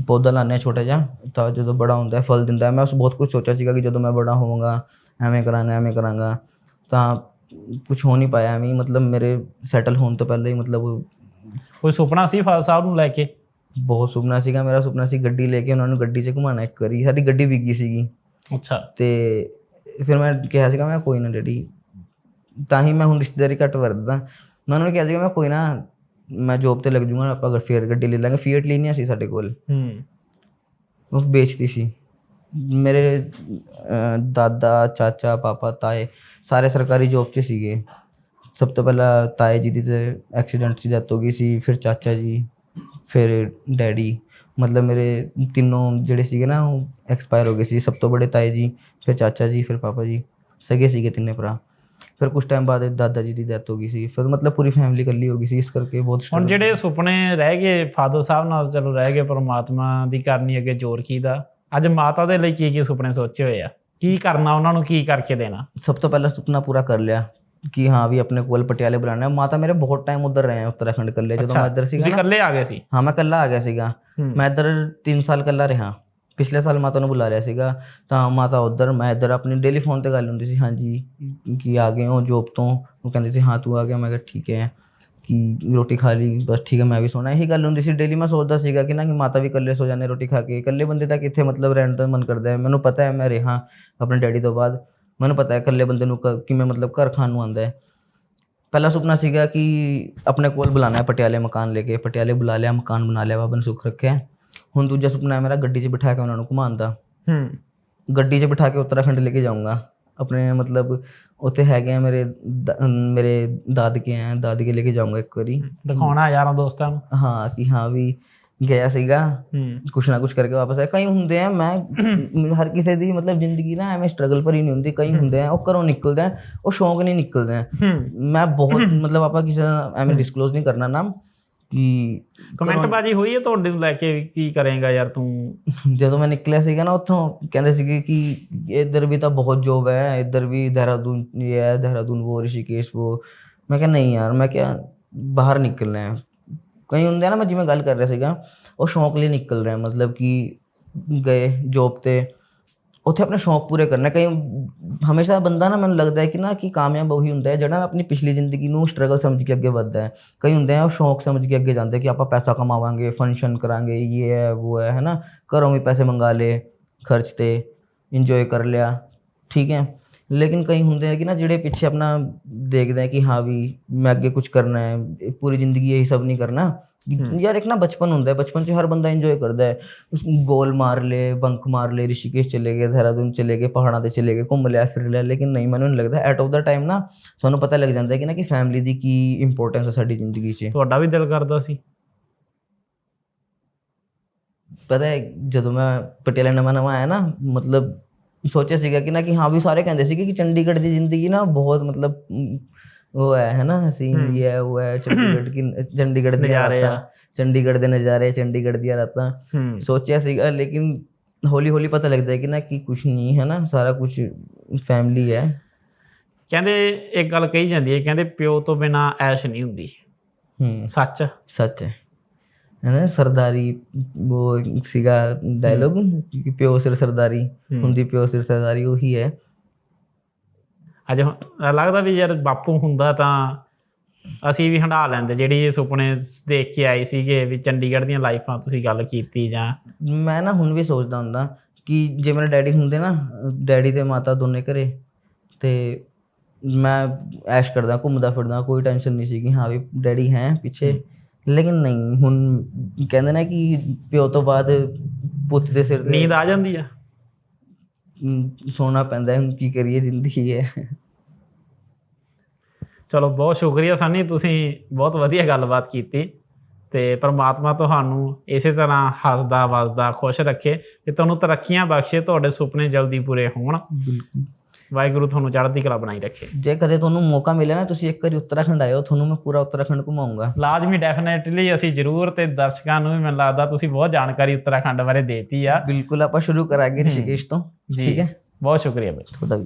ਪੌਦਾ ਲਾਉਂਦੇ ਹਾਂ ਛੋਟਾ ਜਿਹਾ, ਤਾਂ ਜਦੋਂ ਬੜਾ ਹੁੰਦਾ ਫਲ ਦਿੰਦਾ, ਮੈਂ ਉਸ ਬਹੁਤ ਕੁਝ ਸੋਚਿਆ ਸੀਗਾ ਕਿ ਜਦੋਂ ਮੈਂ ਬੜਾ ਹੋਵਾਂਗਾ ਐਵੇਂ ਕਰਾਂਗਾ ਐਵੇਂ ਕਰਾਂਗਾ, ਤਾਂ ਕੁਝ ਹੋ ਨਹੀਂ ਪਾਇਆ ਐਵੇਂ ਮਤਲਬ ਮੇਰੇ ਸੈਟਲ ਹੋਣ ਤੋਂ ਪਹਿਲਾਂ ਹੀ ਮਤਲਬ ਕੋਈ ਸੁਪਨਾ ਸੀ ਫਾਦਰ ਸਾਹਿਬ ਨੂੰ ਲੈ ਕੇ? ਬਹੁਤ ਸੁਪਨਾ ਸੀਗਾ ਮੇਰਾ ਸੁਪਨਾ ਸੀ ਗੱਡੀ ਲੈ ਕੇ ਉਹਨਾਂ ਨੂੰ ਗੱਡੀ 'ਚ ਘੁਮਾਉਣਾ ਇੱਕ ਵਾਰੀ। ਸਾਡੀ ਗੱਡੀ ਵਿਕੀ ਸੀਗੀ। ਅੱਛਾ। ਤੇ ਫਿਰ ਮੈਂ ਕਿਹਾ ਸੀਗਾ ਮੈਂ ਕੋਈ ਨਾ ਡੈਡੀ ਤਾਂ ਹੀ ਮੈਂ ਹੁਣ ਰਿਸ਼ਤੇਦਾਰੀ ਘੱਟ ਵਰਤਦਾ। ਮੈਂ ਉਹਨਾਂ ਨੂੰ ਕਿਹਾ ਸੀਗਾ ਮੈਂ ਕੋਈ ਨਾ ਮੈਂ ਜੋਬ ਤੇ ਲੱਗ ਜੂਗਾ ਆਪਾਂ ਅਗਰ ਫੇਰ ਗੱਡੀ ਲੈ ਲਾਂਗੇ। ਫੀਟ ਲੈਣੀ ਸੀ ਸਾਡੇ ਕੋਲ। ਹੂੰ। ਉਹ ਵੇਚਦੀ ਸੀ। ਮੇਰੇ ਦਾਦਾ ਚਾਚਾ ਪਾਪਾ ਤਾਏ ਸਾਰੇ ਸਰਕਾਰੀ ਜੋਬ 'ਚ ਸੀਗੇ। ਸਭ ਤੋਂ ਪਹਿਲਾਂ ਤਾਏ ਜੀ ਦੀ ਤੇ ਐਕਸੀਡੈਂਟ 'ਚ ਡੈਥ ਹੋ ਗਈ ਸੀ ਫਿਰ ਚਾਚਾ ਜੀ। ਫਿਰ ਡੈਡੀ ਮਤਲਬ ਮੇਰੇ ਤਿੰਨੋਂ ਜਿਹੜੇ ਸੀਗੇ ਨਾ ਉਹ ਐਕਸਪਾਇਰ ਹੋ ਗਏ ਸੀ। ਸਭ ਤੋਂ ਬੜੇ ਤਾਏ ਜੀ ਫਿਰ ਚਾਚਾ ਜੀ ਫਿਰ ਪਾਪਾ ਜੀ ਸਗੇ ਸੀਗੇ ਤਿੰਨੇ ਭਰਾ। ਫਿਰ ਕੁਝ ਟਾਈਮ ਬਾਅਦ ਦਾਦਾ ਜੀ ਦੀ ਡੈਥ ਹੋ ਗਈ ਸੀ। ਫਿਰ ਮਤਲਬ ਪੂਰੀ ਫੈਮਿਲੀ ਇਕੱਲੀ ਹੋ ਗਈ ਸੀ ਇਸ ਕਰਕੇ ਬਹੁਤ ਹੁਣ ਜਿਹੜੇ ਸੁਪਨੇ ਰਹਿ ਗਏ ਫਾਦਰ ਸਾਹਿਬ ਨਾਲ ਚਲੋ ਰਹਿ ਗਏ ਪਰਮਾਤਮਾ ਦੀ ਕਰਨੀ ਅੱਗੇ ਜ਼ੋਰ ਕੀ ਦਾ ਅੱਜ ਮਾਤਾ ਦੇ ਲਈ ਕੀ ਕੀ ਸੁਪਨੇ ਸੋਚੇ ਹੋਏ ਆ? ਕੀ ਕਰਨਾ ਉਹਨਾਂ ਨੂੰ ਕੀ ਕਰਕੇ ਦੇਣਾ? ਸਭ ਤੋਂ ਪਹਿਲਾਂ ਸੁਪਨਾ ਪੂਰਾ ਕਰ ਲਿਆ। ਕਿ ਹਾਂ ਵੀ ਆਪਣੇ ਕੋਲ ਪਟਿਆਲੇ ਬੁਲਾਣਾ ਹੈ ਮਾਤਾ ਮੇਰੇ ਬਹੁਤ ਟਾਈਮ ਉਧਰ ਰਹੇ ਆ ਉੱਤਰਾਖੰਡ ਇਕੱਲੇ ਜਦੋਂ ਮੈਂ ਇੱਧਰ ਸੀਗਾ ਤੁਸੀਂ ਨਾ ਇਕੱਲੇ ਆ ਗਏ ਸੀ ਹਾਂ ਮੈਂ ਇਕੱਲਾ ਆ ਗਿਆ ਸੀਗਾ। ਮੈਂ ਇੱਧਰ 3 ਸਾਲ ਇਕੱਲਾ ਰਿਹਾ ਪਿਛਲੇ ਸਾਲ ਮਾਤਾ ਨੂੰ ਬੁਲਾ ਲਿਆ ਸੀਗਾ ਤਾਂ ਮਾਤਾ ਉੱਧਰ ਮੈਂ ਇੱਧਰ ਆਪਣੀ ਡੇਲੀ ਫੋਨ ਤੇ ਗੱਲ ਹੁੰਦੀ ਸੀ ਹਾਂਜੀ ਕਿ ਆ ਗਏ ਹੋ ਜੋਬ ਤੋਂ ਉਹ ਕਹਿੰਦੇ ਸੀ ਹਾਂ ਤੂੰ ਆ ਗਿਆ ਮੈਂ ਕਿਹਾ ਠੀਕ ਹੈ ਕਿ ਰੋਟੀ ਖਾ ਲਈ ਬਸ ਠੀਕ ਹੈ ਮੈਂ ਵੀ ਸੋਣਾ ਇਹੀ ਗੱਲ ਹੁੰਦੀ ਸੀ ਡੇਲੀ ਮੈਂ ਸੋਚਦਾ ਸੀਗਾ ਕਿ ਨਾ ਕਿ ਮਾਤਾ ਵੀ ਇਕੱਲੇ ਸੋ ਜਾਂਦੇ ਰੋਟੀ ਖਾ ਕੇ ਇਕੱਲੇ ਬੰਦੇ ਦਾ ਕਿੱਥੇ ਮਤਲਬ ਰਹਿਣ ਦਾ ਮਨ ਕਰਦਾ ਹੈ ਮੈਨੂੰ ਪਤਾ ਹੈ ਮੈਂ ਰਿਹਾ ਆਪਣੇ ਡੈਡੀ ਤੋਂ ਬਾਅਦ ਮੈਨੂੰ ਪਤਾ ਹੈ ਇਕੱਲੇ ਬੰਦੇ ਨੂੰ ਕ- ਕਿਵੇਂ ਮਤਲਬ ਘਰ ਖਾਣ ਨੂੰ ਆਉਂਦਾ ਹੈ। ਪਹਿਲਾ ਸੁਪਨਾ ਸੀਗਾ ਕਿ ਆਪਣੇ ਕੋਲ ਬੁਲਾਣਾ ਹੈ ਪਟਿਆਲੇ ਮਕਾਨ ਲੈ ਕੇ ਪਟਿਆਲੇ ਬੁਲਾ ਲਿਆ ਮਕਾਨ ਬਣਾ ਲਿਆ ਬਾਬਾ ਨੇ ਸੁੱਖ ਰੱਖਿਆ ਹੁਣ ਦੂਜਾ ਸੁਪਨਾ ਹੈ ਮੇਰਾ ਗੱਡੀ 'ਚ ਬਿਠਾ ਕੇ ਉਹਨਾਂ ਨੂੰ ਘੁਮਾਉਣ ਦਾ। ਹੂੰ। ਗੱਡੀ 'ਚ ਬਿਠਾ ਕੇ ਉੱਤਰਾਖੰਡ ਲੈ ਕੇ ਜਾਊਂਗਾ। ਆਪਣੇ ਮਤਲਬ ਉੱਥੇ ਹੈਗੇ ਆ ਮੇਰੇ ਦ- ਮੇਰੇ ਦਾਦਕੇ ਆ ਦਾਦਕੇ ਲੈ ਕੇ ਜਾਊਂਗਾ ਇੱਕ ਵਾਰੀ। ਦਿਖਾਉਣਾ ਯਾਰਾਂ ਦੋਸਤਾਂ ਨੂੰ। ਹਾਂ ਕਿ ਹਾਂ ਵੀ ਗਿਆ ਸੀਗਾ ਹੂੰ ਕੁਛ ਨਾ ਕੁਛ ਕਰਕੇ ਵਾਪਸ ਆਇਆ ਕਈ ਹੁੰਦੇ ਆ ਮੈਂ ਹਰ ਕਿਸੇ ਦੀ ਮਤਲਬ ਜ਼ਿੰਦਗੀ ਨਾ ਐਵੇਂ ਸਟਰਗਲ ਭਰੀ ਨਹੀਂ ਹੁੰਦੀ ਕਈ ਹੁੰਦੇ ਆ ਉਹ ਘਰੋਂ ਨਿਕਲਦੇ ਆ ਉਹ ਸ਼ੌਂਕ ਨਹੀਂ ਨਿਕਲਦੇ ਆ ਹੂੰ ਮੈਂ ਬਹੁਤ ਮਤਲਬ ਆਪਾਂ ਕਿਸੇ ਦਾ ਐਵੇਂ ਡਿਸਕਲੋਜ਼ ਨਹੀਂ ਕਰਨਾ ਨਾਮ ਕਿ ਕਮੈਂਟ ਬਾਜੀ ਹੋਈ ਹੈ ਤੁਹਾਡੇ ਨੂੰ ਲੈ ਕੇ ਵੀ ਕੀ ਕਰੇਗਾ ਯਾਰ ਤੂੰ ਜਦੋਂ ਮੈਂ ਨਿਕਲਿਆ ਸੀਗਾ ਨਾ ਉੱਥੋਂ ਕਹਿੰਦੇ ਸੀਗੇ ਕਿ ਇੱਧਰ ਵੀ ਤਾਂ ਬਹੁਤ ਜੋਬ ਹੈ ਇੱਧਰ ਵੀ ਦੇਹਰਾਦੂਨ ਇਹ ਹੈ ਦੇਹਰਾਦੂਨ ਉਹ ਰਿਸ਼ੀਕੇਸ਼ ਉਹ ਮੈਂ ਕਿਹਾ ਨਹੀਂ ਯਾਰ ਮੈਂ ਕਿਹਾ ਬਾਹਰ ਨਿਕਲਣਾ ਹੈ ਕਈ ਹੁੰਦੇ ਆ ਨਾ ਮੈਂ ਜਿਵੇਂ ਗੱਲ ਕਰ ਰਿਹਾ ਸੀਗਾ ਉਹ ਸ਼ੌਂਕ ਲਈ ਨਿਕਲ ਰਹੇ ਆ, ਮਤਲਬ ਕਿ ਗਏ ਜੋਬ ਤੇ ਉੱਥੇ ਆਪਣੇ ਸ਼ੌਂਕ ਪੂਰੇ ਕਰਨੇ ਕਈ ਹਮੇਸ਼ਾ ਬੰਦਾ ਨਾ ਮੈਨੂੰ ਲੱਗਦਾ ਹੈ ਕਿ ਨਾ ਕਿ ਕਾਮਯਾਬ ਉਹੀ ਹੁੰਦਾ ਹੈ ਜਿਹੜਾ ਨਾ ਆਪਣੀ ਪਿਛਲੀ ਜ਼ਿੰਦਗੀ ਨੂੰ ਸਟਰਗਲ ਸਮਝ ਕੇ ਅੱਗੇ ਵੱਧਦਾ ਹੈ ਕਈ ਹੁੰਦੇ ਆ ਉਹ ਸ਼ੌਂਕ ਸਮਝ ਕੇ ਅੱਗੇ ਜਾਂਦੇ ਕਿ ਆਪਾਂ ਪੈਸਾ ਕਮਾਵਾਂਗੇ ਫੰਕਸ਼ਨ ਕਰਾਂਗੇ ਇਹ ਹੈ ਉਹ ਹੈ ਹੈਨਾ ਘਰੋਂ ਵੀ ਪੈਸੇ ਮੰਗਾ ਲਏ ਖਰਚ ਤੇ ਇੰਜੋਏ ਕਰ ਲਿਆ ਠੀਕ ਹੈ ਲੇਕਿਨ ਕਈ ਹੁੰਦੇ ਆ ਕਿ ਨਾ ਜਿਹੜੇ ਪਿੱਛੇ ਆਪਣਾ ਦੇਖਦੇ ਆ ਕਿ ਹਾਂ ਵੀ ਮੈਂ ਅੱਗੇ ਕੁਝ ਕਰਨਾ ਹੈ ਪੂਰੀ ਜ਼ਿੰਦਗੀ ਇਹੀ ਸਭ ਨਹੀਂ ਕਰਨਾ। ਯਾਰ ਇੱਕ ਨਾ ਬਚਪਨ ਹੁੰਦਾ ਹੈ ਬਚਪਨ 'ਚ ਹਰ ਬੰਦਾ ਇੰਜੋਏ ਕਰਦਾ ਹੈ। ਉਸ ਗੋਲ ਮਾਰ ਲੇ ਬੰਕ ਮਾਰ ਲੇ ਰਿਸ਼ੀਕੇਸ਼ ਚਲੇ ਗਏ ਦੇਹਰਾਦੂਨ ਚਲੇ ਗਏ ਪਹਾੜਾਂ ਤੇ ਚਲੇ ਗਏ ਘੁੰਮ ਲਿਆ ਫਿਰ ਲਿਆ ਲੇਕਿਨ ਨਹੀਂ ਮੈਨੂੰ ਨਹੀਂ ਲੱਗਦਾ। ਐਟ ਆਫ ਦਾ ਟਾਈਮ ਨਾ ਸਾਨੂੰ ਪਤਾ ਲੱਗ ਜਾਂਦਾ ਹੈ ਕਿ ਨਾ ਕਿ ਫੈਮਿਲੀ ਦੀ ਕੀ ਇੰਪੋਰਟੈਂਸ ਹੈ ਸਾਡੀ ਜ਼ਿੰਦਗੀ 'ਚ। ਤੁਹਾਡਾ ਵੀ ਦਿਲ ਕਰਦਾ ਸੀ? ਪਤਾ ਹੈ ਜਦੋਂ ਮੈਂ ਪਟਿਆਲਾ ਨਵਾਂ ਨਵਾਂ ਆਇਆ ਨਾ ਮਤਲਬ ਸੋਚਿਆ ਸੀਗਾ ਕਿ ਨਾ ਕਿ ਹਾਂ ਵੀ ਸਾਰੇ ਕਹਿੰਦੇ ਸੀਗੇ ਕਿ ਚੰਡੀਗੜ੍ਹ ਦੀ ਜ਼ਿੰਦਗੀ ਨਾ ਬਹੁਤ ਮਤਲਬ ਅਮ, ਉਹ ਹੈ ਹੈ ਨਾ ਹਸੀਨ ਇਹ ਹੈ ਉਹ ਹੈ ਚੰਡੀਗੜ੍ਹ ਕੀ ਚੰਡੀਗੜ੍ਹ ਦੀਆਂ ਨਜ਼ਾਰੇ ਆ। ਰਾਤਾਂ ਚੰਡੀਗੜ੍ਹ ਦੇ ਨਜ਼ਾਰੇ ਚੰਡੀਗੜ੍ਹ ਦੀਆਂ ਰਾਤਾਂ। ਹੂੰ। ਸੋਚਿਆ ਸੀਗਾ ਲੇਕਿਨ ਹੌਲੀ ਹੌਲੀ ਪਤਾ ਲੱਗਦਾ ਹੈ ਕਿ ਨਾ ਕਿ ਕੁਝ ਨਹੀਂ ਹੈ ਨਾ ਸਾਰਾ ਕੁਝ ਫੈਮਿਲੀ ਹੈ। ਕਹਿੰਦੇ ਇੱਕ ਗੱਲ ਕਹੀ ਜਾਂਦੀ ਹੈ ਕਹਿੰਦੇ ਪਿਓ ਤੋਂ ਬਿਨਾ ਐਸ਼ ਨਹੀਂ ਹੁੰਦੀ। ਹੂੰ। ਸੱਚ। ਸੱਚ। ਹੈ ਹੈ ਨਾ ਸਰਦਾਰੀ ਉਹ ਸੀਗਾ ਡਾਇਲੋਗ ਕਿ ਪਿਓ ਸਿਰ ਸਰਦਾਰੀ। ਹੁੰਦੀ ਪਿਓ ਸਿਰ ਸਰਦਾਰੀ ਉਹੀ ਹੈ। ਅੱਜ ਹੁਣ ਲੱਗਦਾ ਵੀ ਯਾਰ ਬਾਪੂ ਹੁੰਦਾ ਤਾਂ ਅਸੀਂ ਵੀ ਹੰਡਾ ਲੈਂਦੇ ਜਿਹੜੀ ਇਹ ਸੁਪਨੇ ਦੇਖ ਕੇ ਆਏ ਸੀਗੇ ਵੀ ਚੰਡੀਗੜ੍ਹ ਦੀਆਂ ਲਾਈਫਾਂ ਤੁਸੀਂ ਗੱਲ ਕੀਤੀ ਜਾਂ ਮੈਂ ਨਾ ਹੁਣ ਵੀ ਸੋਚਦਾ ਹੁੰਦਾ ਕਿ ਜੇ ਮੇਰੇ ਡੈਡੀ ਹੁੰਦੇ ਨਾ ਡੈਡੀ ਤੇ ਮਾਤਾ ਦੋਨੇ ਘਰੇ ਤੇ ਮੈਂ ਐਸ਼ ਕਰਦਾ ਘੁੰਮਦਾ ਫਿਰਦਾ ਕੋਈ ਟੈਨਸ਼ਨ ਨਹੀਂ ਸੀ ਕਿ ਹਾਂ ਵੀ ਡੈਡੀ ਹੈ ਪਿੱਛੇ। ਲੇਕਿਨ ਨਹੀਂ ਹੁਣ ਕਹਿੰਦੇ ਨੇ ਕਿ ਪਿਓ ਤੋਂ ਬਾਅਦ ਪੁੱਤ ਦੇ ਸਿਰ ਤੇ ਨੀਂਦ ਆ ਜਾਂਦੀ ਆ? ਸੋਨਾ ਪੈਂਦਾ ਹੈ ਹੁਣ ਕੀ ਕਰੀਏ ਜ਼ਿੰਦਗੀ ਹੈ। ਚਲੋ ਬਹੁਤ ਸ਼ੁਕਰੀਆ ਸਾਨੀ ਤੁਸੀਂ ਬਹੁਤ ਵਧੀਆ ਗੱਲਬਾਤ ਕੀਤੀ ਤੇ ਪ੍ਰਮਾਤਮਾ ਤੁਹਾਨੂੰ ਇਸੇ ਤਰ੍ਹਾਂ ਹੱਸਦਾ ਵਸਦਾ ਖੁਸ਼ ਰੱਖੇ ਤੇ ਤੁਹਾਨੂੰ ਤਰੱਕੀਆਂ ਬਖਸ਼ੇ ਤੁਹਾਡੇ ਸੁਪਨੇ ਜਲਦੀ ਪੂਰੇ ਹੋਣ। ਬਿਲਕੁਲ। ਵਾਹਿਗੁਰੂ ਤੁਹਾਨੂੰ ਚੜ੍ਹਦੀ ਕਲਾ ਬਣਾਈ ਰੱਖੇ। ਜੇ ਕਦੇ ਤੁਹਾਨੂੰ ਮੌਕਾ ਮਿਲੇ ਨਾ ਤੁਸੀਂ ਇੱਕ ਵਾਰੀ ਉੱਤਰਾਖੰਡ ਆਇਓ ਤੁਹਾਨੂੰ ਮੈਂ ਪੂਰਾ ਉੱਤਰਾਖੰਡ ਘੁਮਾਊਂਗਾ ਲਾਜ਼ਮੀ ਡੈਫੀਨੇਟਲੀ ਅਸੀਂ ਜ਼ਰੂਰ ਤੇ ਦਰਸ਼ਕਾਂ ਨੂੰ ਵੀ ਮੈਨੂੰ ਲੱਗਦਾ ਤੁਸੀਂ ਬਹੁਤ ਜਾਣਕਾਰੀ ਉੱਤਰਾਖੰਡ ਬਾਰੇ ਦੇਤੀ ਆ। ਬਿਲਕੁਲ ਆਪਾਂ ਸ਼ੁਰੂ ਕਰਾਂਗੇ ਰਿਸ਼ੀਕੇਸ਼ ਤੋਂ ਠੀਕ ਹੈ? ਬਹੁਤ ਸ਼ੁਕਰੀਆ ਬਾਈ। ਤੁਹਾਡਾ ਵੀ।